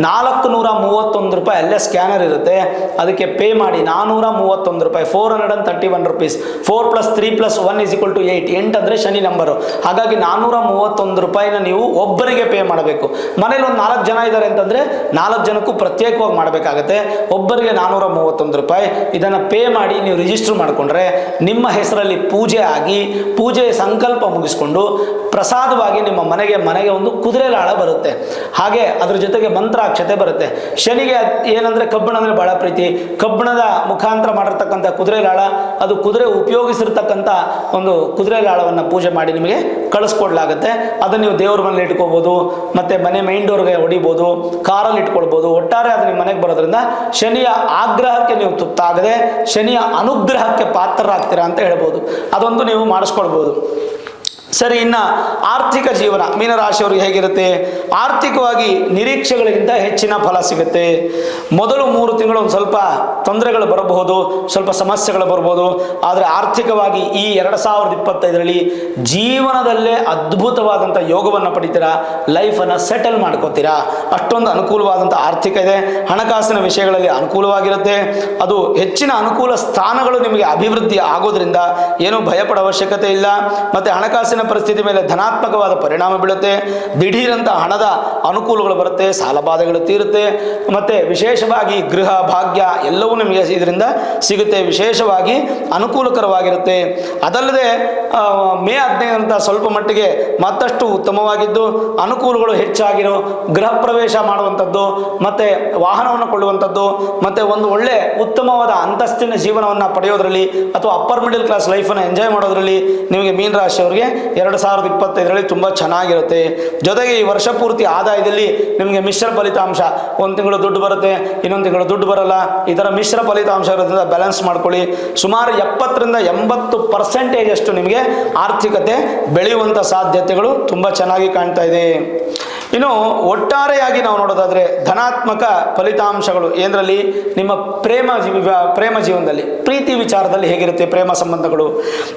ನಾಲ್ಕು ನೂರ ಮೂವತ್ತೊಂದು ರೂಪಾಯಿ ಅಲ್ಲೇ ಸ್ಕ್ಯಾನರ್ ಇರುತ್ತೆ. ಅದಕ್ಕೆ ಪೇ ಮಾಡಿ ನಾನ್ನೂರ ಮೂವತ್ತೊಂದು ರೂಪಾಯಿ four hundred and thirty one rupees four plus three plus one is equal to eight ಎಂಟು ಅಂದರೆ ಶನಿ ನಂಬರು. ಹಾಗಾಗಿ ನಾನ್ನೂರ ಮೂವತ್ತೊಂದು ರೂಪಾಯಿನ ನೀವು ಒಬ್ಬರಿಗೆ ಪೇ ಮಾಡಬೇಕು. ಮನೇಲಿ ಒಂದು ನಾಲ್ಕು ಜನ ಇದ್ದಾರೆ ಅಂತಂದರೆ ನಾಲ್ಕು ಜನಕ್ಕೂ ಪ್ರತ್ಯೇಕವಾಗಿ ಮಾಡಬೇಕಾಗತ್ತೆ. ಒಬ್ಬರಿಗೆ ನಾನ್ನೂರ ಮೂವತ್ತೊಂದು ರೂಪಾಯಿ, ಇದನ್ನು ಪೇ ಮಾಡಿ ನೀವು ರಿಜಿಸ್ಟರ್ ಮಾಡಿಕೊಂಡ್ರೆ ನಿಮ್ಮ ಹೆಸರಲ್ಲಿ ಪೂಜೆ ಆಗಿ ಪೂಜೆ ಸಂಕಲ್ಪ ಮುಗಿಸ್ಕೊಂಡು ಪ್ರಸಾದವಾಗಿ ನಿಮ್ಮ ಮನೆಗೆ ಮನೆಗೆ ಒಂದು ಕುದುರೆ ಲಾಳ ಬರುತ್ತೆ. ಹಾಗೆ ಅದ್ರ ಜೊತೆಗೆ ಮಂತ್ರಾಕ್ಷತೆ ಬರುತ್ತೆ. ಶನಿಗೆ ಏನಂದ್ರೆ ಕಬ್ಬಣ ಅಂದರೆ ಭಾಳ ಪ್ರೀತಿ. ಕಬ್ಬಣದ ಮುಖಾಂತರ ಮಾಡಿರ್ತಕ್ಕಂಥ ಕುದುರೆ ಲಾಳ ಅದು ಕುದುರೆ ಉಪಯೋಗಿಸಿರ್ತಕ್ಕಂಥ ಒಂದು ಕುದುರೆ ಲಾಳವನ್ನು ಪೂಜೆ ಮಾಡಿ ನಿಮಗೆ ಕಳಿಸ್ಕೊಡ್ಲಾಗುತ್ತೆ. ಅದನ್ನು ನೀವು ದೇವ್ರ ಮನೇಲಿ ಇಟ್ಕೋಬೋದು, ಮತ್ತೆ ಮನೆ ಮೈನ್ ಡೋರ್ಗೆ ಹೊಡಿಬೋದು, ಕಾರಲ್ಲಿ ಇಟ್ಕೊಳ್ಬೋದು. ಒಟ್ಟಾರೆ ಅದು ನಿಮ್ಮ ಮನೆಗೆ ಬರೋದ್ರಿಂದ ಶನಿಯ ಆಗ್ರಹಕ್ಕೆ ನೀವು ತುತ್ತಾಗದೆ ಶನಿಯ ಅನುಗ್ರಹಕ್ಕೆ ಪಾತ್ರರಾಗ್ತೀರಾ ಅಂತ ಹೇಳ್ಬೋದು. ಅದೊಂದು ನೀವು ಮಾಡಿಸ್ಕೊಳ್ಬೋದು. ಸರಿ, ಇನ್ನ ಆರ್ಥಿಕ ಜೀವನ, ಮೀನರಾಶಿಯವ್ರಿಗೆ ಹೇಗಿರುತ್ತೆ? ಆರ್ಥಿಕವಾಗಿ ನಿರೀಕ್ಷೆಗಳಿಗಿಂತ ಹೆಚ್ಚಿನ ಫಲ ಸಿಗುತ್ತೆ. ಮೊದಲು ಮೂರು ತಿಂಗಳು ಒಂದು ಸ್ವಲ್ಪ ತೊಂದರೆಗಳು ಬರಬಹುದು, ಸ್ವಲ್ಪ ಸಮಸ್ಯೆಗಳು ಬರ್ಬೋದು ಆದರೆ ಆರ್ಥಿಕವಾಗಿ ಈ ಎರಡು ಸಾವಿರದ ಇಪ್ಪತ್ತೈದರಲ್ಲಿ ಜೀವನದಲ್ಲೇ ಅದ್ಭುತವಾದಂಥ ಯೋಗವನ್ನು ಪಡಿತೀರಾ? ಲೈಫನ್ನು ಸೆಟಲ್ ಮಾಡ್ಕೋತೀರಾ? ಅಷ್ಟೊಂದು ಅನುಕೂಲವಾದಂಥ ಆರ್ಥಿಕ ಇದೆ. ಹಣಕಾಸಿನ ವಿಷಯಗಳಲ್ಲಿ ಅನುಕೂಲವಾಗಿರುತ್ತೆ. ಅದು ಹೆಚ್ಚಿನ ಅನುಕೂಲ ಸ್ಥಾನಗಳು ನಿಮಗೆ ಅಭಿವೃದ್ಧಿ ಆಗೋದ್ರಿಂದ ಏನೂ ಭಯಪಡೋ ಅವಶ್ಯಕತೆ ಇಲ್ಲ. ಮತ್ತು ಹಣಕಾಸಿನ ಪರಿಸ್ಥಿತಿ ಮೇಲೆ ಧನಾತ್ಮಕವಾದ ಪರಿಣಾಮ ಬೀಳುತ್ತೆ. ದಿಢೀರಂಥ ಹಣದ ಅನುಕೂಲಗಳು ಬರುತ್ತೆ ಸಾಲಬಾಧೆಗಳು ತೀರುತ್ತೆ. ಮತ್ತು ವಿಶೇಷವಾಗಿ ಗೃಹ, ಭಾಗ್ಯ ಎಲ್ಲವೂ ನಿಮಗೆ ಇದರಿಂದ ಸಿಗುತ್ತೆ. ವಿಶೇಷವಾಗಿ ಅನುಕೂಲಕರವಾಗಿರುತ್ತೆ. ಅದಲ್ಲದೆ ಮೇ ಹದಿನೈದಂಥ ಸ್ವಲ್ಪ ಮಟ್ಟಿಗೆ ಮತ್ತಷ್ಟು ಉತ್ತಮವಾಗಿದ್ದು, ಅನುಕೂಲಗಳು ಹೆಚ್ಚಾಗಿರೋ ಗೃಹ ಪ್ರವೇಶ ಮಾಡುವಂಥದ್ದು, ಮತ್ತು ವಾಹನವನ್ನು ಕೊಳ್ಳುವಂಥದ್ದು, ಮತ್ತು ಒಂದು ಒಳ್ಳೆ ಉತ್ತಮವಾದ ಅಂತಸ್ತಿನ ಜೀವನವನ್ನು ಪಡೆಯೋದ್ರಲ್ಲಿ ಅಥವಾ ಅಪ್ಪರ್ ಮಿಡಲ್ ಕ್ಲಾಸ್ ಲೈಫನ್ನು ಎಂಜಾಯ್ ಮಾಡೋದ್ರಲ್ಲಿ ನಿಮಗೆ ಮೀನ್ ರಾಶಿಯವರಿಗೆ ಎರಡು ಸಾವಿರದ ಇಪ್ಪತ್ತೈದರಲ್ಲಿ ತುಂಬ ಚೆನ್ನಾಗಿರುತ್ತೆ. ಜೊತೆಗೆ ಈ ವರ್ಷ ಪೂರ್ತಿ ಆದಾಯದಲ್ಲಿ ನಿಮಗೆ ಮಿಶ್ರ ಫಲಿತಾಂಶ, ಒಂದು ತಿಂಗಳು ದುಡ್ಡು ಬರುತ್ತೆ, ಇನ್ನೊಂದು ತಿಂಗಳು ದುಡ್ಡು ಬರಲ್ಲ. ಈ ಥರ ಮಿಶ್ರ ಫಲಿತಾಂಶ ಇರೋದ್ರಿಂದ ಬ್ಯಾಲೆನ್ಸ್ ಮಾಡ್ಕೊಳ್ಳಿ. ಸುಮಾರು ಎಪ್ಪತ್ತರಿಂದ ಎಂಬತ್ತು ಪರ್ಸೆಂಟೇಜಷ್ಟು ನಿಮಗೆ ಆರ್ಥಿಕತೆ ಬೆಳೆಯುವಂಥ ಸಾಧ್ಯತೆಗಳು ತುಂಬ ಚೆನ್ನಾಗಿ ಕಾಣ್ತಾ ಇದೆ. ಇನ್ನು ಒಟ್ಟಾರೆಯಾಗಿ ನಾವು ನೋಡೋದಾದ್ರೆ ಧನಾತ್ಮಕ ಫಲಿತಾಂಶಗಳು ಏನರಲ್ಲಿ? ನಿಮ್ಮ ಪ್ರೇಮ ಜೀವ ಪ್ರೇಮ ಜೀವನದಲ್ಲಿ, ಪ್ರೀತಿ ವಿಚಾರದಲ್ಲಿ ಹೇಗಿರುತ್ತೆ ಪ್ರೇಮ ಸಂಬಂಧಗಳು?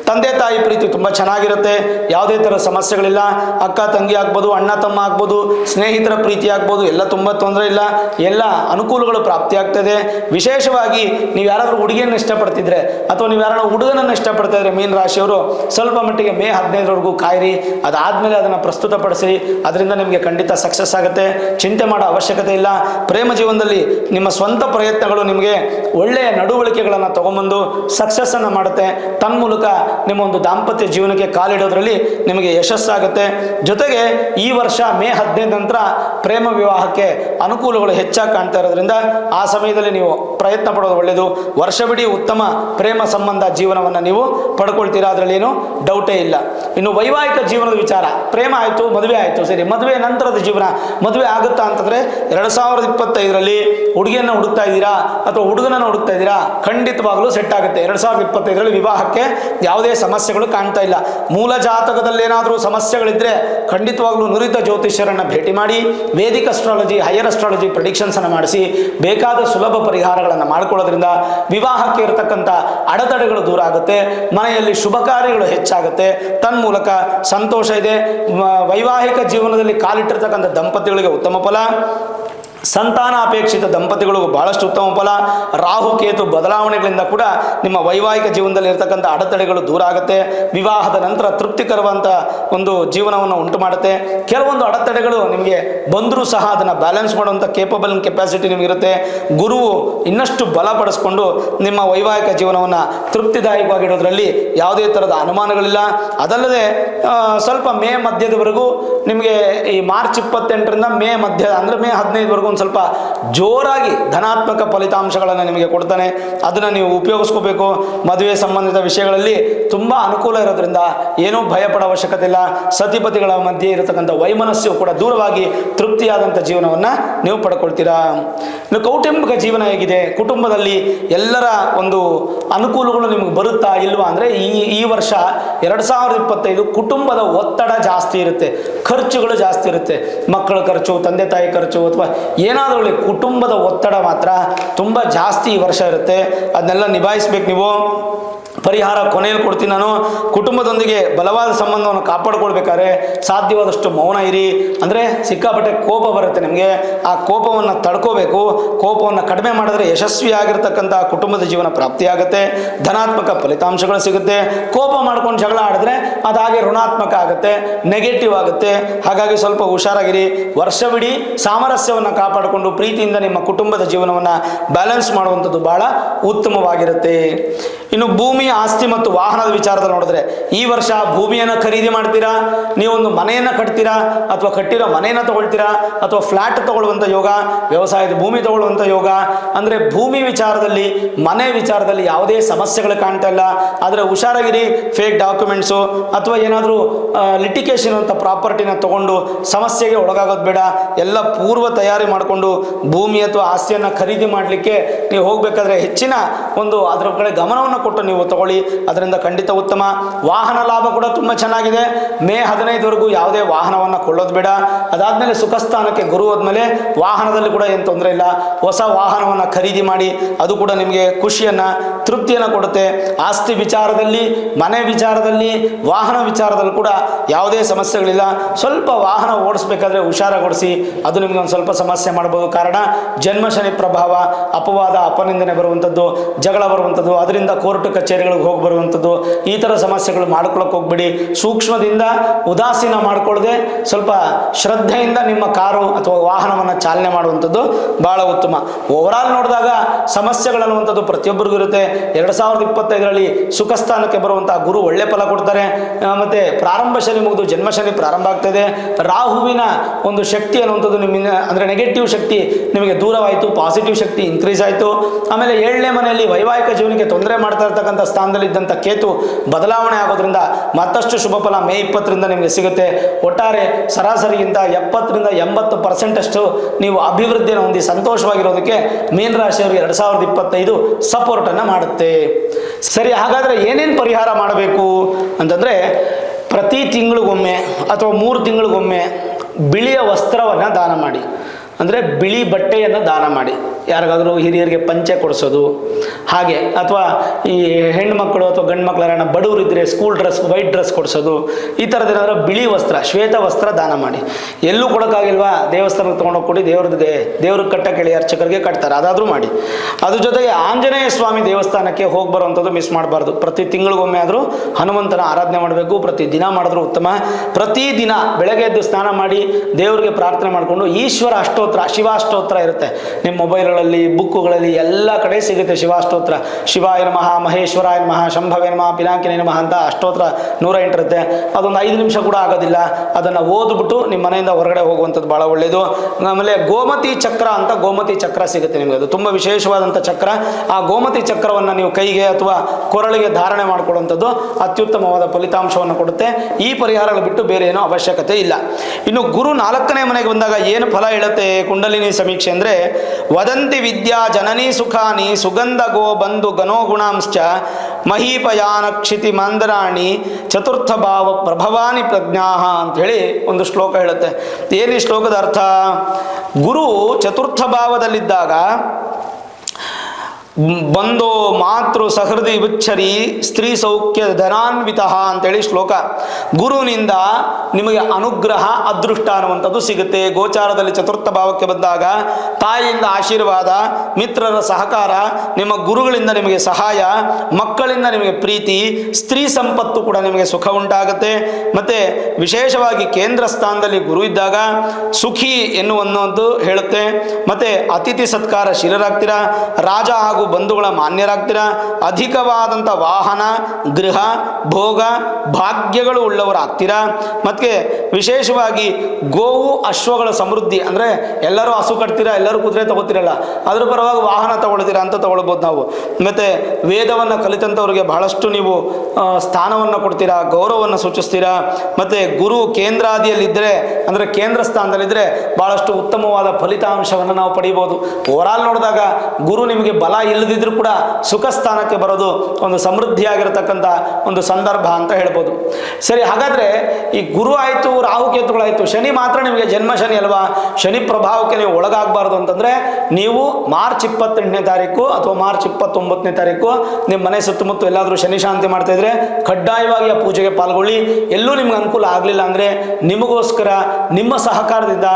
ತಂದೆ, ತಾಯಿ ಪ್ರೀತಿ ತುಂಬ ಚೆನ್ನಾಗಿರುತ್ತೆ, ಯಾವುದೇ ಥರ ಸಮಸ್ಯೆಗಳಿಲ್ಲ, ಅಕ್ಕ, ತಂಗಿ ಆಗ್ಬೋದು, ಅಣ್ಣ, ತಮ್ಮ ಆಗ್ಬೋದು, ಸ್ನೇಹಿತರ ಪ್ರೀತಿ ಆಗ್ಬೋದು, ಎಲ್ಲ ತುಂಬ ತೊಂದರೆ ಇಲ್ಲ, ಎಲ್ಲ ಅನುಕೂಲಗಳು ಪ್ರಾಪ್ತಿಯಾಗ್ತದೆ ವಿಶೇಷವಾಗಿ ನೀವು ಯಾರಾದರೂ ಹುಡುಗಿಯನ್ನು ಇಷ್ಟಪಡ್ತಿದ್ರೆ ಅಥವಾ ನೀವು ಯಾರಾದ್ರೂ ಹುಡುಗನನ್ನು ಇಷ್ಟಪಡ್ತಾ ಇದ್ರೆ ಮೀನ ರಾಶಿಯವರು ಸ್ವಲ್ಪ ಮಟ್ಟಿಗೆ ಮೇ ಹದಿನೈದರವರೆಗೂ ಕಾಯಿರಿ, ಅದಾದಮೇಲೆ ಅದನ್ನು ಪ್ರಸ್ತುತಪಡಿಸಿ, ಅದರಿಂದ ನಿಮಗೆ ಖಂಡಿತ ಸಕ್ಸಸ್ ಆಗುತ್ತೆ. ಚಿಂತೆ ಮಾಡೋ ಅವಶ್ಯಕತೆ ಇಲ್ಲ. ಪ್ರೇಮ ಜೀವನದಲ್ಲಿ ನಿಮ್ಮ ಸ್ವಂತ ಪ್ರಯತ್ನಗಳು ನಿಮಗೆ ಒಳ್ಳೆಯ ನಡವಳಿಕೆಗಳನ್ನು ತಗೊಂಬಂದು ಸಕ್ಸಸ್ಸನ್ನು ಮಾಡುತ್ತೆ. ತನ್ಮೂಲಕ ನಿಮ್ಮ ಒಂದು ದಾಂಪತ್ಯ ಜೀವನಕ್ಕೆ ಕಾಲಿಡೋದ್ರಲ್ಲಿ ನಿಮಗೆ ಯಶಸ್ಸಾಗುತ್ತೆ. ಜೊತೆಗೆ ಈ ವರ್ಷ ಮೇ ಹದಿನೈದು ನಂತರ ಪ್ರೇಮ ವಿವಾಹಕ್ಕೆ ಅನುಕೂಲಗಳು ಹೆಚ್ಚಾಗಿ ಕಾಣ್ತಾ ಇರೋದ್ರಿಂದ ಆ ಸಮಯದಲ್ಲಿ ನೀವು ಪ್ರಯತ್ನ ಪಡೋದು ಒಳ್ಳೆಯದು ವರ್ಷವಿಡೀ ಉತ್ತಮ ಪ್ರೇಮ ಸಂಬಂಧ ಜೀವನವನ್ನು ನೀವು ಪಡ್ಕೊಳ್ತೀರಾ? ಅದರಲ್ಲಿ ಏನು ಡೌಟೇ ಇಲ್ಲ. ಇನ್ನು ವೈವಾಹಿಕ ಜೀವನದ ವಿಚಾರ. ಪ್ರೇಮ ಆಯಿತು, ಮದುವೆ ಆಯಿತು. ಸರಿ, ಮದುವೆ ನಂತರದ ಜೀವನ ಮದುವೆ ಆಗುತ್ತಾ ಅಂತಂದರೆ ಎರಡು ಸಾವಿರದ ಇಪ್ಪತ್ತೈದರಲ್ಲಿ ಹುಡುಗಿಯನ್ನು ಹುಡುಕ್ತಾ ಇದ್ದೀರಾ ಅಥವಾ ಹುಡುಗನನ್ನು ಹುಡುಕ್ತಾ ಇದ್ದೀರಾ? ಖಂಡಿತವಾಗಲೂ ಸೆಟ್ ಆಗುತ್ತೆ. ಎರಡು ಸಾವಿರದ ಇಪ್ಪತ್ತೈದರಲ್ಲಿ ವಿವಾಹಕ್ಕೆ ಯಾವುದೇ ಸಮಸ್ಯೆಗಳು ಕಾಣ್ತಾ ಇಲ್ಲ. ಮೂಲ ಜಾತಕದಲ್ಲಿ ಏನಾದರೂ ಸಮಸ್ಯೆಗಳಿದ್ದರೆ ಖಂಡಿತವಾಗಲೂ ನುರಿತ ಜ್ಯೋತಿಷ್ಯರನ್ನು ಭೇಟಿ ಮಾಡಿ, Vedic astrology higher astrology predictions ಅನ್ನು ಮಾಡಿಸಿ, ಬೇಕಾದ ಸುಲಭ ಪರಿಹಾರಗಳನ್ನು ಮಾಡಿಕೊಳ್ಳೋದ್ರಿಂದ ವಿವಾಹಕ್ಕೆ ಇರತಕ್ಕಂಥ ಅಡೆತಡೆಗಳು ದೂರ ಆಗುತ್ತೆ. ಮನೆಯಲ್ಲಿ ಶುಭ ಕಾರ್ಯಗಳು ಹೆಚ್ಚಾಗುತ್ತೆ. ತನ್ಮೂಲಕ ಸಂತೋಷ ಇದೆ. ವೈವಾಹಿಕ ಜೀವನದಲ್ಲಿ ಕಾಲಿಟ್ಟಿರ್ತಕ್ಕಂಥ ದಂಪತಿಗಳಿಗೆ ಉತ್ತಮ ಫಲ. ಸಂತಾನಾಪೇಕ್ಷಿತ ದಂಪತಿಗಳು ಬಹಳಷ್ಟು ಉತ್ತಮ ಫಲ. ರಾಹು, ಕೇತು ಬದಲಾವಣೆಗಳಿಂದ ಕೂಡ ನಿಮ್ಮ ವೈವಾಹಿಕ ಜೀವನದಲ್ಲಿ ಇರತಕ್ಕಂಥ ಅಡೆತಡೆಗಳು ದೂರ ಆಗುತ್ತೆ. ವಿವಾಹದ ನಂತರ ತೃಪ್ತಿಕರವಂತ ಒಂದು ಜೀವನವನ್ನು ಉಂಟು ಮಾಡುತ್ತೆ. ಕೆಲವೊಂದು ಅಡೆತಡೆಗಳು ನಿಮಗೆ ಬಂದರೂ ಸಹ ಅದನ್ನು ಬ್ಯಾಲೆನ್ಸ್ ಮಾಡುವಂಥ ಕೇಪಬಲ್ ಕೆಪಾಸಿಟಿ ನಿಮಗಿರುತ್ತೆ ಗುರುವು ಇನ್ನಷ್ಟು ಬಲಪಡಿಸ್ಕೊಂಡು ನಿಮ್ಮ ವೈವಾಹಿಕ ಜೀವನವನ್ನು ತೃಪ್ತಿದಾಯಕವಾಗಿಡೋದ್ರಲ್ಲಿ ಯಾವುದೇ ಥರದ ಅನುಮಾನಗಳಿಲ್ಲ. ಅದಲ್ಲದೆ ಸ್ವಲ್ಪ ಮೇ ಮಧ್ಯದವರೆಗೂ ನಿಮಗೆ ಈ ಮಾರ್ಚ್ ಇಪ್ಪತ್ತೆಂಟರಿಂದ ಮೇ ಮಧ್ಯ, ಅಂದರೆ ಮೇ ಹದಿನೈದವರೆಗೂ ಒಂದು ಸ್ವಲ್ಪ ಜೋರಾಗಿ ಧನಾತ್ಮಕ ಫಲಿತಾಂಶಗಳನ್ನು ನಿಮಗೆ ಕೊಡ್ತಾನೆ. ಅದನ್ನು ನೀವು ಉಪಯೋಗಿಸ್ಕೋಬೇಕು. ಮದುವೆ ಸಂಬಂಧಿತ ವಿಷಯಗಳಲ್ಲಿ ತುಂಬ ಅನುಕೂಲ ಇರೋದ್ರಿಂದ ಏನೂ ಭಯಪಡೋ ಅವಶ್ಯಕತೆ ಇಲ್ಲ. ಸತಿಪತಿಗಳ ಮಧ್ಯೆ ಇರತಕ್ಕಂಥ ವೈಮನಸ್ಸು ಕೂಡ ದೂರವಾಗಿ ತೃಪ್ತಿಯಾದಂಥ ಜೀವನವನ್ನು ನೀವು ಪಡ್ಕೊಳ್ತೀರಾ? ಇನ್ನು ಕೌಟುಂಬಿಕ ಜೀವನ ಹೇಗಿದೆ? ಕುಟುಂಬದಲ್ಲಿ ಎಲ್ಲರ ಒಂದು ಅನುಕೂಲಗಳು ನಿಮಗೆ ಬರುತ್ತಾ ಇಲ್ವಾ ಅಂದರೆ ಈ ಈ ವರ್ಷ ಎರಡು ಸಾವಿರದ ಇಪ್ಪತ್ತೈದು ಕುಟುಂಬದ ಒತ್ತಡ ಜಾಸ್ತಿ ಇರುತ್ತೆ. ಖರ್ಚುಗಳು ಜಾಸ್ತಿ ಇರುತ್ತೆ. ಮಕ್ಕಳ ಖರ್ಚು, ತಂದೆ ತಾಯಿ ಖರ್ಚು ಅಥವಾ ಏನಾದರೂ ಕುಟುಂಬದ ಒತ್ತಡ ಮಾತ್ರ ತುಂಬ ಜಾಸ್ತಿ ಈ ವರ್ಷ ಇರುತ್ತೆ. ಅದನ್ನೆಲ್ಲ ನಿಭಾಯಿಸ್ಬೇಕು ನೀವು. ಪರಿಹಾರ ಕೊನೆಯಲ್ಲಿ ಕೊಡ್ತೀನಿ ನಾನು. ಕುಟುಂಬದೊಂದಿಗೆ ಬಲವಾದ ಸಂಬಂಧವನ್ನು ಕಾಪಾಡ್ಕೊಳ್ಬೇಕಾದ್ರೆ ಸಾಧ್ಯವಾದಷ್ಟು ಮೌನ ಇರಿ. ಅಂದರೆ ಸಿಕ್ಕಾಪಟ್ಟೆ ಕೋಪ ಬರುತ್ತೆ ನಿಮಗೆ. ಆ ಕೋಪವನ್ನು ತಡ್ಕೋಬೇಕು. ಕೋಪವನ್ನು ಕಡಿಮೆ ಮಾಡಿದ್ರೆ ಯಶಸ್ವಿಯಾಗಿರ್ತಕ್ಕಂಥ ಕುಟುಂಬದ ಜೀವನ ಪ್ರಾಪ್ತಿಯಾಗುತ್ತೆ. ಧನಾತ್ಮಕ ಫಲಿತಾಂಶಗಳು ಸಿಗುತ್ತೆ. ಕೋಪ ಮಾಡ್ಕೊಂಡು ಜಗಳ ಆಡಿದ್ರೆ ಅದು ಹಾಗೆ ಋಣಾತ್ಮಕ ಆಗುತ್ತೆ. ನೆಗೆಟಿವ್ ಆಗುತ್ತೆ. ಹಾಗಾಗಿ ಸ್ವಲ್ಪ ಹುಷಾರಾಗಿರಿ. ವರ್ಷವಿಡೀ ಸಾಮರಸ್ಯವನ್ನು ಕಾಪಾಡಿಕೊಂಡು ಪ್ರೀತಿಯಿಂದ ನಿಮ್ಮ ಕುಟುಂಬದ ಜೀವನವನ್ನು ಬ್ಯಾಲೆನ್ಸ್ ಮಾಡುವಂಥದ್ದು ಬಹಳ ಉತ್ತಮವಾಗಿರುತ್ತೆ. ಇನ್ನು ಭೂಮಿ ಆಸ್ತಿ ಮತ್ತು ವಾಹನದ ವಿಚಾರದಲ್ಲಿ ನೋಡಿದ್ರೆ, ಈ ವರ್ಷ ಭೂಮಿಯನ್ನು ಖರೀದಿ ಮಾಡ್ತೀರಾ? ನೀವೊಂದು ಮನೆಯನ್ನು ಕಟ್ತೀರಾ? ಅಥವಾ ಕಟ್ಟಿರೋ ಮನೆಯನ್ನು ತಗೊಳ್ತೀರಾ? ಅಥವಾ ಫ್ಲ್ಯಾಟ್ ತಗೊಳ್ಳುವಂಥ ಯೋಗ, ವ್ಯವಸಾಯದ ಭೂಮಿ ತಗೊಳ್ಳುವಂಥ ಯೋಗ? ಅಂದರೆ ಭೂಮಿ ವಿಚಾರದಲ್ಲಿ, ಮನೆ ವಿಚಾರದಲ್ಲಿ ಯಾವುದೇ ಸಮಸ್ಯೆಗಳು ಕಾಣ್ತಾ ಇಲ್ಲ. ಆದರೆ ಹುಷಾರಾಗಿರಿ ಫೇಕ್ ಡಾಕ್ಯುಮೆಂಟ್ಸು ಅಥವಾ ಏನಾದರೂ ಲಿಟಿಕೇಶನ್ ಅಂತ ಪ್ರಾಪರ್ಟಿನ ತಗೊಂಡು ಸಮಸ್ಯೆಗೆ ಒಳಗಾಗೋದು ಬೇಡ. ಎಲ್ಲ ಪೂರ್ವ ತಯಾರಿ ಮಾಡಿಕೊಂಡು ಭೂಮಿ ಅಥವಾ ಆಸ್ತಿಯನ್ನು ಖರೀದಿ ಮಾಡಲಿಕ್ಕೆ ನೀವು ಹೋಗಬೇಕಾದ್ರೆ ಹೆಚ್ಚಿನ ಒಂದು ಅದರ ಕಡೆ ಗಮನವನ್ನು ಕೊಟ್ಟು ನೀವು ತಗೊಳ್ಳಿ. ಅದರಿಂದ ಖಂಡಿತ ಉತ್ತಮ. ವಾಹನ ಲಾಭ ಕೂಡ ತುಂಬ ಚೆನ್ನಾಗಿದೆ. ಮೇ ಹದಿನೈದುವರೆಗೂ ಯಾವುದೇ ವಾಹನವನ್ನು ಕೊಳ್ಳೋದು ಬೇಡ. ಅದಾದಮೇಲೆ ಸುಖ ಸ್ಥಾನಕ್ಕೆ ಗುರು ಹೋದ್ಮೇಲೆ ವಾಹನದಲ್ಲಿ ಕೂಡ ಏನು ತೊಂದರೆ ಇಲ್ಲ. ಹೊಸ ವಾಹನವನ್ನು ಖರೀದಿ ಮಾಡಿ, ಅದು ಕೂಡ ನಿಮಗೆ ಖುಷಿಯನ್ನು ತೃಪ್ತಿಯನ್ನು ಕೊಡುತ್ತೆ. ಆಸ್ತಿ ವಿಚಾರದಲ್ಲಿ, ಮನೆ ವಿಚಾರದಲ್ಲಿ, ವಾಹನ ವಿಚಾರದಲ್ಲಿ ಕೂಡ ಯಾವುದೇ ಸಮಸ್ಯೆಗಳಿಲ್ಲ. ಸ್ವಲ್ಪ ವಾಹನ ಓಡಿಸ್ಬೇಕಾದ್ರೆ ಹುಷಾರಾಗೊಳಿಸಿ ಅದು ನಿಮ್ಗೆ ಒಂದು ಸ್ವಲ್ಪ ಸಮಸ್ಯೆ ಮಾಡ್ಬೋದು. ಕಾರಣ ಜನ್ಮಶನಿ ಪ್ರಭಾವ, ಅಪವಾದ, ಅಪನಿಂದನೆ ಬರುವಂಥದ್ದು, ಜಗಳ ಬರುವಂಥದ್ದು, ಅದರಿಂದ ಕೋರ್ಟ್ ಕಚೇರಿಗಳಿಗೆ ಹೋಗಿ ಬರುವಂಥದ್ದು, ಈ ಥರ ಸಮಸ್ಯೆಗಳು ಮಾಡ್ಕೊಳ್ಳೋಕೆ ಹೋಗ್ಬೇಡಿ. ಸೂಕ್ಷ್ಮದಿಂದ ಉದಾಸೀನ ಮಾಡ್ಕೊಳ್ಳದೆ, ಸ್ವಲ್ಪ ಶ್ರದ್ಧೆಯಿಂದ ನಿಮ್ಮ ಕಾರು ಅಥವಾ ವಾಹನವನ್ನು ಚಾಲನೆ ಮಾಡುವಂಥದ್ದು ಭಾಳ ಉತ್ತಮ. ಓವರಾಲ್ ನೋಡಿದಾಗ ಸಮಸ್ಯೆಗಳನ್ನುವಂಥದ್ದು ಪ್ರತಿಯೊಬ್ಬರಿಗೂ ಇರುತ್ತೆ. ಎರಡು ಸಾವಿರದ ಇಪ್ಪತ್ತೈದರಲ್ಲಿ ಸುಖ ಸ್ಥಾನಕ್ಕೆ ಬರುವಂಥ ಗುರು ಒಳ್ಳೆ ಫಲ ಕೊಡ್ತಾರೆ. ಮತ್ತೆ ಪ್ರಾರಂಭ ಶನಿ ಮುಗಿದು ಜನ್ಮ ಶನಿ ಪ್ರಾರಂಭ ಆಗ್ತದೆ. ರಾಹುವಿನ ಒಂದು ಶಕ್ತಿ ಅನ್ನುವಂಥದ್ದು ನಿಮ್ಮಿಂದ, ಅಂದರೆ ನೆಗೆಟಿವ್ ಶಕ್ತಿ ನಿಮಗೆ ದೂರವಾಯಿತು ಪಾಸಿಟಿವ್ ಶಕ್ತಿ ಇನ್ಕ್ರೀಸ್ ಆಯಿತು. ಆಮೇಲೆ ಏಳನೇ ಮನೆಯಲ್ಲಿ ವೈವಾಹಿಕ ಜೀವನಕ್ಕೆ ತೊಂದರೆ ಮಾಡ್ತಾ ಇರ್ತಕ್ಕಂಥ ಸ್ಥಾನದಲ್ಲಿ ಇದ್ದಂಥ ಕೇತು ಬದಲಾವಣೆ ಆಗೋದ್ರಿಂದ ಮತ್ತಷ್ಟು ಶುಭ ಫಲ ಮೇ ಇಪ್ಪತ್ತರಿಂದ ನಿಮಗೆ ಸಿಗುತ್ತೆ. ಒಟ್ಟಾರೆ ಸರಾಸರಿಗಿಂತ ಎಪ್ಪತ್ತರಿಂದ ಎಂಬತ್ತು ಪರ್ಸೆಂಟ್ ಅಷ್ಟು ನೀವು ಅಭಿವೃದ್ಧಿಯನ್ನು ಹೊಂದಿ ಸಂತೋಷವಾಗಿರೋದಕ್ಕೆ ಮೀನ ರಾಶಿಯವರು ಎರಡು ಸಾವಿರದ ಇಪ್ಪತ್ತೈದು ಸಪೋರ್ಟನ್ನು ಮಾಡುತ್ತೆ. ಸರಿ, ಹಾಗಾದರೆ ಏನೇನು ಪರಿಹಾರ ಮಾಡಬೇಕು ಅಂತಂದರೆ ಪ್ರತಿ ತಿಂಗಳಿಗೊಮ್ಮೆ ಅಥವಾ ಮೂರು ತಿಂಗಳಿಗೊಮ್ಮೆ ಬಿಳಿಯ ವಸ್ತ್ರವನ್ನು ದಾನ ಮಾಡಿ. ಅಂದರೆ ಬಿಳಿ ಬಟ್ಟೆಯನ್ನು ದಾನ ಮಾಡಿ. ಯಾರಿಗಾದರೂ ಹಿರಿಯರಿಗೆ ಪಂಚೆ ಕೊಡಿಸೋದು, ಹಾಗೆ, ಅಥವಾ ಈ ಹೆಣ್ಮಕ್ಳು ಅಥವಾ ಗಂಡು ಮಕ್ಕಳು ಯಾರನ್ನ ಬಡವರು ಇದ್ದರೆ ಸ್ಕೂಲ್ ಡ್ರೆಸ್ ವೈಟ್ ಡ್ರೆಸ್ ಕೊಡಿಸೋದು, ಈ ಥರದ್ದೇನಾದ್ರೂ ಬಿಳಿ ವಸ್ತ್ರ, ಶ್ವೇತ ವಸ್ತ್ರ ದಾನ ಮಾಡಿ. ಎಲ್ಲೂ ಕೊಡೋಕ್ಕಾಗಿಲ್ವಾ? ದೇವಸ್ಥಾನಕ್ಕೆ ತೊಗೊಂಡೋಗಿ ಕೊಡಿ, ದೇವ್ರದ್ದು ದೇವ್ರಿಗೆ ಕಟ್ಟಕ್ಕೆ ಅರ್ಚಕರಿಗೆ ಕಟ್ತಾರೆ, ಅದಾದರೂ ಮಾಡಿ. ಅದ್ರ ಜೊತೆಗೆ ಆಂಜನೇಯ ಸ್ವಾಮಿ ದೇವಸ್ಥಾನಕ್ಕೆ ಹೋಗಿ ಬರುವಂಥದ್ದು ಮಿಸ್ ಮಾಡಬಾರ್ದು. ಪ್ರತಿ ತಿಂಗಳಿಗೊಮ್ಮೆ ಆದರೂ ಹನುಮಂತನ ಆರಾಧನೆ ಮಾಡಬೇಕು, ಪ್ರತಿ ದಿನ ಮಾಡಿದ್ರು ಉತ್ತಮ. ಪ್ರತಿ ದಿನ ಬೆಳಗ್ಗೆ ಎದ್ದು ಸ್ನಾನ ಮಾಡಿ ದೇವರಿಗೆ ಪ್ರಾರ್ಥನೆ ಮಾಡಿಕೊಂಡು ಈಶ್ವರ ಅಷ್ಟೋತ್ರ ಶಿವಾಷ್ಟೋತ್ರ ಇರುತ್ತೆ. ನಿಮ್ಮ ಮೊಬೈಲ್ಗಳಲ್ಲಿ, ಬುಕ್ಕುಗಳಲ್ಲಿ ಎಲ್ಲ ಕಡೆ ಸಿಗುತ್ತೆ ಶಿವಾಷ್ಟೋತ್ರ. ಶಿವಾಯ ನಮಃ, ಮಹೇಶ್ವರಾಯ ನಮಃ, ಶಂಭವೇ ನಮಃ, ಪಿನಾಕಿನೇ ನಮಃ ಅಂತ ಅಷ್ಟೋತ್ರ ನೂರ ಎಂಟಿರುತ್ತೆ. ಅದೊಂದು ಐದು ನಿಮಿಷ ಕೂಡ ಆಗೋದಿಲ್ಲ. ಅದನ್ನು ಓದ್ಬಿಟ್ಟು ನಿಮ್ಮ ಮನೆಯಿಂದ ಹೊರಗಡೆ ಹೋಗುವಂಥದ್ದು ಭಾಳ ಒಳ್ಳೆಯದು ಆಮೇಲೆ ಗೋಮತಿ ಚಕ್ರ ಅಂತ ಗೋಮತಿ ಚಕ್ರ ಸಿಗುತ್ತೆ ನಿಮಗೆ. ಅದು ತುಂಬ ವಿಶೇಷವಾದಂಥ ಚಕ್ರ. ಆ ಗೋಮತಿ ಚಕ್ರವನ್ನು ನೀವು ಕೈಗೆ ಅಥವಾ ಕೊರಳಿಗೆ ಧಾರಣೆ ಮಾಡಿಕೊಳ್ಳುವಂಥದ್ದು ಅತ್ಯುತ್ತಮವಾದ ಫಲಿತಾಂಶವನ್ನು ಕೊಡುತ್ತೆ. ಈ ಪರಿಹಾರಗಳು ಬಿಟ್ಟು ಬೇರೆ ಏನೋ ಅವಶ್ಯಕತೆ ಇಲ್ಲ. ಇನ್ನು ಗುರು ನಾಲ್ಕನೇ ಮನೆಗೆ ಬಂದಾಗ ಏನು ಫಲ ಹೇಳುತ್ತೆ? ಕುಂಡಲಿನಿ ಸಮೀಕ್ಷೆ ಅಂದರೆ, ವದಂತಿ ವಿದ್ಯಾ ಜನನಿ ಸುಖಾನಿ ಸುಗಂಧ ಗೋ ಬಂಧು ಗನೋ ಗುಣಾಂಶ್ಚ ಮಹೀಪಯಾನ ಕ್ಷಿತಿ ಮಾಂದರಾಣಿ ಚತುರ್ಥ ಭಾವ ಪ್ರಭವಾನಿ ಪ್ರಜ್ಞಾ ಅಂತ ಹೇಳಿ ಒಂದು ಶ್ಲೋಕ ಹೇಳುತ್ತೆ ಏನು ಈ ಶ್ಲೋಕದ? ಅರ್ಥ ಗುರು ಚತುರ್ಥ ಭಾವದಲ್ಲಿದ್ದಾಗ ಬಂದೋ ಮಾತೃ ಸಹೃದಿ ವಿಚ್ಛರಿ ಸ್ತ್ರೀ ಸೌಖ್ಯ ಧನಾನ್ವಿತ ಅಂತೇಳಿ ಶ್ಲೋಕ. ಗುರುವಿನಿಂದ ನಿಮಗೆ ಅನುಗ್ರಹ, ಅದೃಷ್ಟ ಅನ್ನುವಂಥದ್ದು ಸಿಗುತ್ತೆ. ಗೋಚಾರದಲ್ಲಿ ಚತುರ್ಥ ಭಾವಕ್ಕೆ ಬಂದಾಗ ತಾಯಿಯಿಂದ ಆಶೀರ್ವಾದ, ಮಿತ್ರರ ಸಹಕಾರ, ನಿಮ್ಮ ಗುರುಗಳಿಂದ ನಿಮಗೆ ಸಹಾಯ, ಮಕ್ಕಳಿಂದ ನಿಮಗೆ ಪ್ರೀತಿ, ಸ್ತ್ರೀ ಸಂಪತ್ತು ಕೂಡ ನಿಮಗೆ ಸುಖ ಉಂಟಾಗುತ್ತೆ. ಮತ್ತು ವಿಶೇಷವಾಗಿ ಕೇಂದ್ರ ಸ್ಥಾನದಲ್ಲಿ ಗುರು ಇದ್ದಾಗ ಸುಖಿ ಎನ್ನುವಂಥದ್ದು ಹೇಳುತ್ತೆ. ಮತ್ತು ಅತಿಥಿ ಸತ್ಕಾರ ಶಿರರಾಗ್ತೀರ ರಾಜ ಹಾಗೂ ಬಂಧುಗಳ ಮಾನ್ಯರಾಗ್ತೀರಾ? ಅಧಿಕವಾದಂಥ ವಾಹನ, ಗೃಹ, ಭೋಗ, ಭಾಗ್ಯಗಳು ಉಳ್ಳವರಾಗ್ತೀರಾ? ಮತ್ತು ವಿಶೇಷವಾಗಿ ಗೋವು, ಅಶ್ವಗಳ ಸಮೃದ್ಧಿ ಅಂದರೆ ಎಲ್ಲರೂ ಹಸು ಕಟ್ತೀರಾ? ಎಲ್ಲರೂ ಕುದುರೆ ತಗೋತೀರಲ್ಲ? ಅದ್ರ ಪರವಾಗಿ ವಾಹನ ತಗೊಳ್ತೀರಾ ಅಂತ ತಗೊಳ್ಬೋದು ನಾವು. ಮತ್ತು ವೇದವನ್ನು ಕಲಿತಂಥವ್ರಿಗೆ ಬಹಳಷ್ಟು ನೀವು ಸ್ಥಾನವನ್ನು ಕೊಡ್ತೀರಾ, ಗೌರವವನ್ನು ಸೂಚಿಸ್ತೀರಾ? ಮತ್ತು ಗುರು ಕೇಂದ್ರಾದಿಯಲ್ಲಿದ್ದರೆ ಅಂದರೆ ಕೇಂದ್ರ ಸ್ಥಾನದಲ್ಲಿದ್ದರೆ ಬಹಳಷ್ಟು ಉತ್ತಮವಾದ ಫಲಿತಾಂಶವನ್ನು ನಾವು ಪಡಿಬೋದು. ಓವರಾಲ್ ನೋಡಿದಾಗ ಗುರು ನಿಮಗೆ ಬಲ ಇಲ್ಲದಿದ್ರೂ ಕೂಡ ಸುಖ ಸ್ಥಾನಕ್ಕೆ ಬರೋದು ಒಂದು ಸಮೃದ್ಧಿಯಾಗಿರತಕ್ಕಂಥ ಒಂದು ಸಂದರ್ಭ ಅಂತ ಹೇಳ್ಬೋದು. ಸರಿ, ಹಾಗಾದರೆ ಈ ಗುರು ಆಯಿತು ರಾಹುಕೇತುಗಳಾಯಿತು ಶನಿ ಮಾತ್ರ ನಿಮಗೆ ಜನ್ಮ ಶನಿ ಅಲ್ವಾ? ಶನಿ ಪ್ರಭಾವಕ್ಕೆ ನೀವು ಒಳಗಾಗಬಾರ್ದು ಅಂತಂದರೆ ನೀವು ಮಾರ್ಚ್ ಇಪ್ಪತ್ತೆಂಟನೇ ತಾರೀಕು ಅಥವಾ ಮಾರ್ಚ್ ಇಪ್ಪತ್ತೊಂಬತ್ತನೇ ತಾರೀಕು ನಿಮ್ಮ ಮನೆ ಸುತ್ತಮುತ್ತ ಎಲ್ಲಾದರೂ ಶನಿ ಶಾಂತಿ ಮಾಡ್ತಾ ಇದ್ರೆ ಕಡ್ಡಾಯವಾಗಿ ಆ ಪೂಜೆಗೆ ಪಾಲ್ಗೊಳ್ಳಿ. ಎಲ್ಲೂ ನಿಮ್ಗೆ ಅನುಕೂಲ ಆಗಲಿಲ್ಲ ಅಂದರೆ ನಿಮಗೋಸ್ಕರ, ನಿಮ್ಮ ಸಹಕಾರದಿಂದ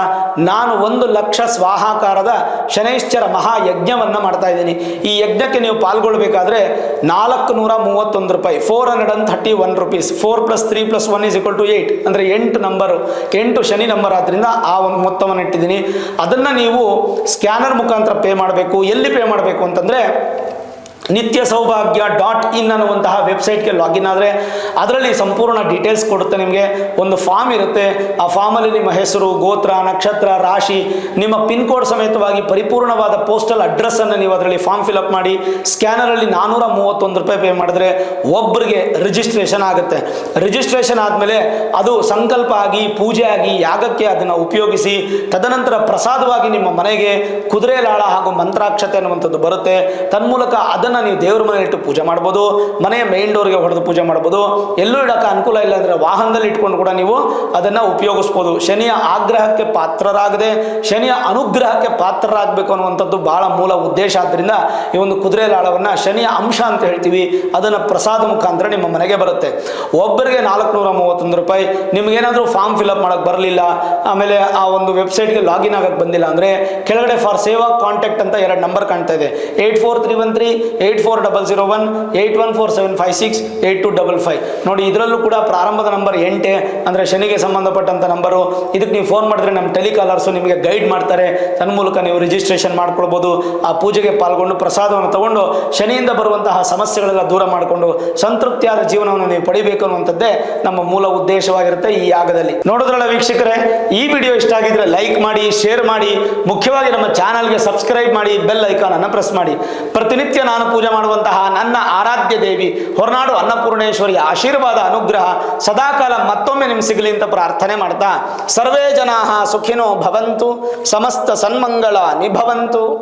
ನಾನು ಒಂದು ಲಕ್ಷ ಸ್ವಾಹಾಕಾರದ ಶನೈಶ್ಚರ ಮಹಾಯಜ್ಞವನ್ನು ಮಾಡ್ತಾ ಇದ್ದೀನಿ. ಈ ಯಜ್ಞಕ್ಕೆ ನೀವು ಪಾಲ್ಗೊಳ್ಬೇಕಾದ್ರೆ ನಾಲ್ಕು ನೂರ ಮೂವತ್ತೊಂದು ರೂಪಾಯಿ four hundred and thirty one rupees four plus three plus one is equal to eight ಅಂದರೆ ಎಂಟು ನಂಬರು ಎಂಟು ಶನಿ ನಂಬರ್ ಆದ್ದರಿಂದ ಆ ಒಂದು ಮೊತ್ತವನ್ನು ಇಟ್ಟಿದ್ದೀನಿ. ಅದನ್ನು ನೀವು ಸ್ಕ್ಯಾನರ್ ಮುಖಾಂತರ ಪೇ ಮಾಡಬೇಕು. ಎಲ್ಲಿ ಪೇ ಮಾಡಬೇಕು ಅಂತಂದರೆ ನಿತ್ಯ ಸೌಭಾಗ್ಯ ಡಾಟ್ ಇನ್ ಅನ್ನುವಂತಹ ವೆಬ್ಸೈಟ್ಗೆ ಲಾಗಿನ್ ಆದರೆ ಅದರಲ್ಲಿ ಸಂಪೂರ್ಣ ಡೀಟೇಲ್ಸ್ ಕೊಡುತ್ತೆ ನಿಮಗೆ. ಒಂದು ಫಾರ್ಮ್ ಇರುತ್ತೆ. ಆ ಫಾರ್ಮಲ್ಲಿ ನಿಮ್ಮ ಹೆಸರು, ಗೋತ್ರ, ನಕ್ಷತ್ರ, ರಾಶಿ, ನಿಮ್ಮ ಪಿನ್ ಕೋಡ್ ಸಮೇತವಾಗಿ ಪರಿಪೂರ್ಣವಾದ ಪೋಸ್ಟಲ್ ಅಡ್ರೆಸ್ಸನ್ನು ನೀವು ಅದರಲ್ಲಿ ಫಾರ್ಮ್ ಫಿಲಪ್ ಮಾಡಿ ಸ್ಕ್ಯಾನರಲ್ಲಿ ನಾನ್ನೂರ ಮೂವತ್ತೊಂದು ರೂಪಾಯಿ ಪೇ ಮಾಡಿದ್ರೆ ಒಬ್ಬರಿಗೆ ರಿಜಿಸ್ಟ್ರೇಷನ್ ಆಗುತ್ತೆ. ರಿಜಿಸ್ಟ್ರೇಷನ್ ಆದಮೇಲೆ ಅದು ಸಂಕಲ್ಪ ಆಗಿ, ಪೂಜೆ ಆಗಿ, ಯಾಗಕ್ಕೆ ಅದನ್ನು ಉಪಯೋಗಿಸಿ, ತದನಂತರ ಪ್ರಸಾದವಾಗಿ ನಿಮ್ಮ ಮನೆಗೆ ಕುದುರೆ ಲಾಳ ಹಾಗೂ ಮಂತ್ರಾಕ್ಷತೆ ಅನ್ನುವಂಥದ್ದು ಬರುತ್ತೆ. ತನ್ಮೂಲಕ ಅದನ್ನು ನೀವು ದೇವ್ರ ಮನೆ ಇಟ್ಟು ಪೂಜೆ ಮಾಡ್ಬೋದು, ಮನೆಯ ಮೇನ್ ಡೋರ್ಗೆ ಹೊಡೆದು ಪೂಜೆ ಮಾಡ್ಬೋದು. ಎಲ್ಲೂ ಇಡಕ್ಕೆ ಅನುಕೂಲ ಇಲ್ಲ ಅಂದರೆ ವಾಹನದಲ್ಲಿ ಇಟ್ಕೊಂಡು ಕೂಡ ನೀವು ಅದನ್ನು ಉಪಯೋಗಿಸ್ಬೋದು. ಶನಿಯ ಆಗ್ರಹಕ್ಕೆ ಪಾತ್ರರಾಗದೆ, ಶನಿಯ ಅನುಗ್ರಹಕ್ಕೆ ಪಾತ್ರರಾಗಬೇಕು ಅನ್ನುವಂಥದ್ದು ಭಾಳ ಮೂಲ ಉದ್ದೇಶ. ಆದ್ದರಿಂದ ಈ ಒಂದು ಕುದುರೆ ಲಾಳವನ್ನು ಶನಿಯ ಅಂಶ ಅಂತ ಹೇಳ್ತೀವಿ. ಅದನ್ನು ಪ್ರಸಾದ ಮುಖಾಂತರ ನಿಮ್ಮ ಮನೆಗೆ ಬರುತ್ತೆ. ಒಬ್ಬರಿಗೆ ನಾಲ್ಕುನೂರ ಮೂವತ್ತೊಂದು ರೂಪಾಯಿ, ನಿಮಗೇನಾದರೂ ಫಾರ್ಮ್ ಫಿಲಪ್ ಮಾಡೋಕೆ ಬರಲಿಲ್ಲ, ಆಮೇಲೆ ಆ ಒಂದು ವೆಬ್ಸೈಟ್ಗೆ ಲಾಗಿನ್ ಆಗಕ್ಕೆ ಬಂದಿಲ್ಲ ಅಂದರೆ ಕೆಳಗಡೆ ಫಾರ್ ಸೇವಾ ಕಾಂಟ್ಯಾಕ್ಟ್ ಅಂತ ಎರಡು ನಂಬರ್ ಕಾಣ್ತಾ ಇದೆ. Eight four three one three eight four double zero one eight one four seven five six eight two double five. ನೋಡಿ, ಇದರಲ್ಲೂ ಕೂಡ ಪ್ರಾರಂಭದ ನಂಬರ್ ಎಂಟೆ, ಅಂದರೆ ಶನಿಗೆ ಸಂಬಂಧಪಟ್ಟಂಥ ನಂಬರು. ಇದಕ್ಕೆ ನೀವು ಫೋನ್ ಮಾಡಿದ್ರೆ ನಮ್ಮ ಟೆಲಿಕಾಲರ್ಸು ನಿಮಗೆ ಗೈಡ್ ಮಾಡ್ತಾರೆ. ತನ್ಮೂಲಕ ನೀವು ರಿಜಿಸ್ಟ್ರೇಷನ್ ಮಾಡ್ಕೊಳ್ಬೋದು. ಆ ಪೂಜೆಗೆ ಪಾಲ್ಗೊಂಡು ಪ್ರಸಾದವನ್ನು ತಗೊಂಡು ಶನಿಯಿಂದ ಬರುವಂತಹ ಸಮಸ್ಯೆಗಳೆಲ್ಲ ದೂರ ಮಾಡಿಕೊಂಡು ಸಂತೃಪ್ತಿಯಾದ ಜೀವನವನ್ನು ನೀವು ಪಡಿಬೇಕು ಅನ್ನುವಂಥದ್ದೇ ನಮ್ಮ ಮೂಲ ಉದ್ದೇಶವಾಗಿರುತ್ತೆ ಈ ಯಾಗದಲ್ಲಿ. ನೋಡೋದ್ರಲ್ಲ ವೀಕ್ಷಕರೇ, ಈ ವಿಡಿಯೋ ಇಷ್ಟ ಆಗಿದ್ರೆ ಲೈಕ್ ಮಾಡಿ, ಶೇರ್ ಮಾಡಿ. ಮುಖ್ಯವಾಗಿ ನಮ್ಮ ಚಾನಲ್ಗೆ ಸಬ್ಸ್ಕ್ರೈಬ್ ಮಾಡಿ, ಬೆಲ್ ಐಕಾನ್ ಅನ್ನು ಪ್ರೆಸ್ ಮಾಡಿ. ಪ್ರತಿನಿತ್ಯ ನಾನು ಪೂಜೆ ಮಾಡುವಂತಹ ನನ್ನ ಆರಾಧ್ಯ ದೇವಿ ಹೊರನಾಡು ಅನ್ನಪೂರ್ಣೇಶ್ವರಿಯ ಆಶೀರ್ವಾದ ಅನುಗ್ರಹ ಸದಾಕಾಲ ಮತ್ತೊಮ್ಮೆ ನಿಮ್ಗೆ ಸಿಗಲಿ ಅಂತ ಪ್ರಾರ್ಥನೆ ಮಾಡ್ತಾ, ಸರ್ವೇ ಜನಾ ಸುಖಿನೋ ಭವಂತು, ಸಮಸ್ತ ಸನ್ಮಂಗಳ ನಿಭವಂತು.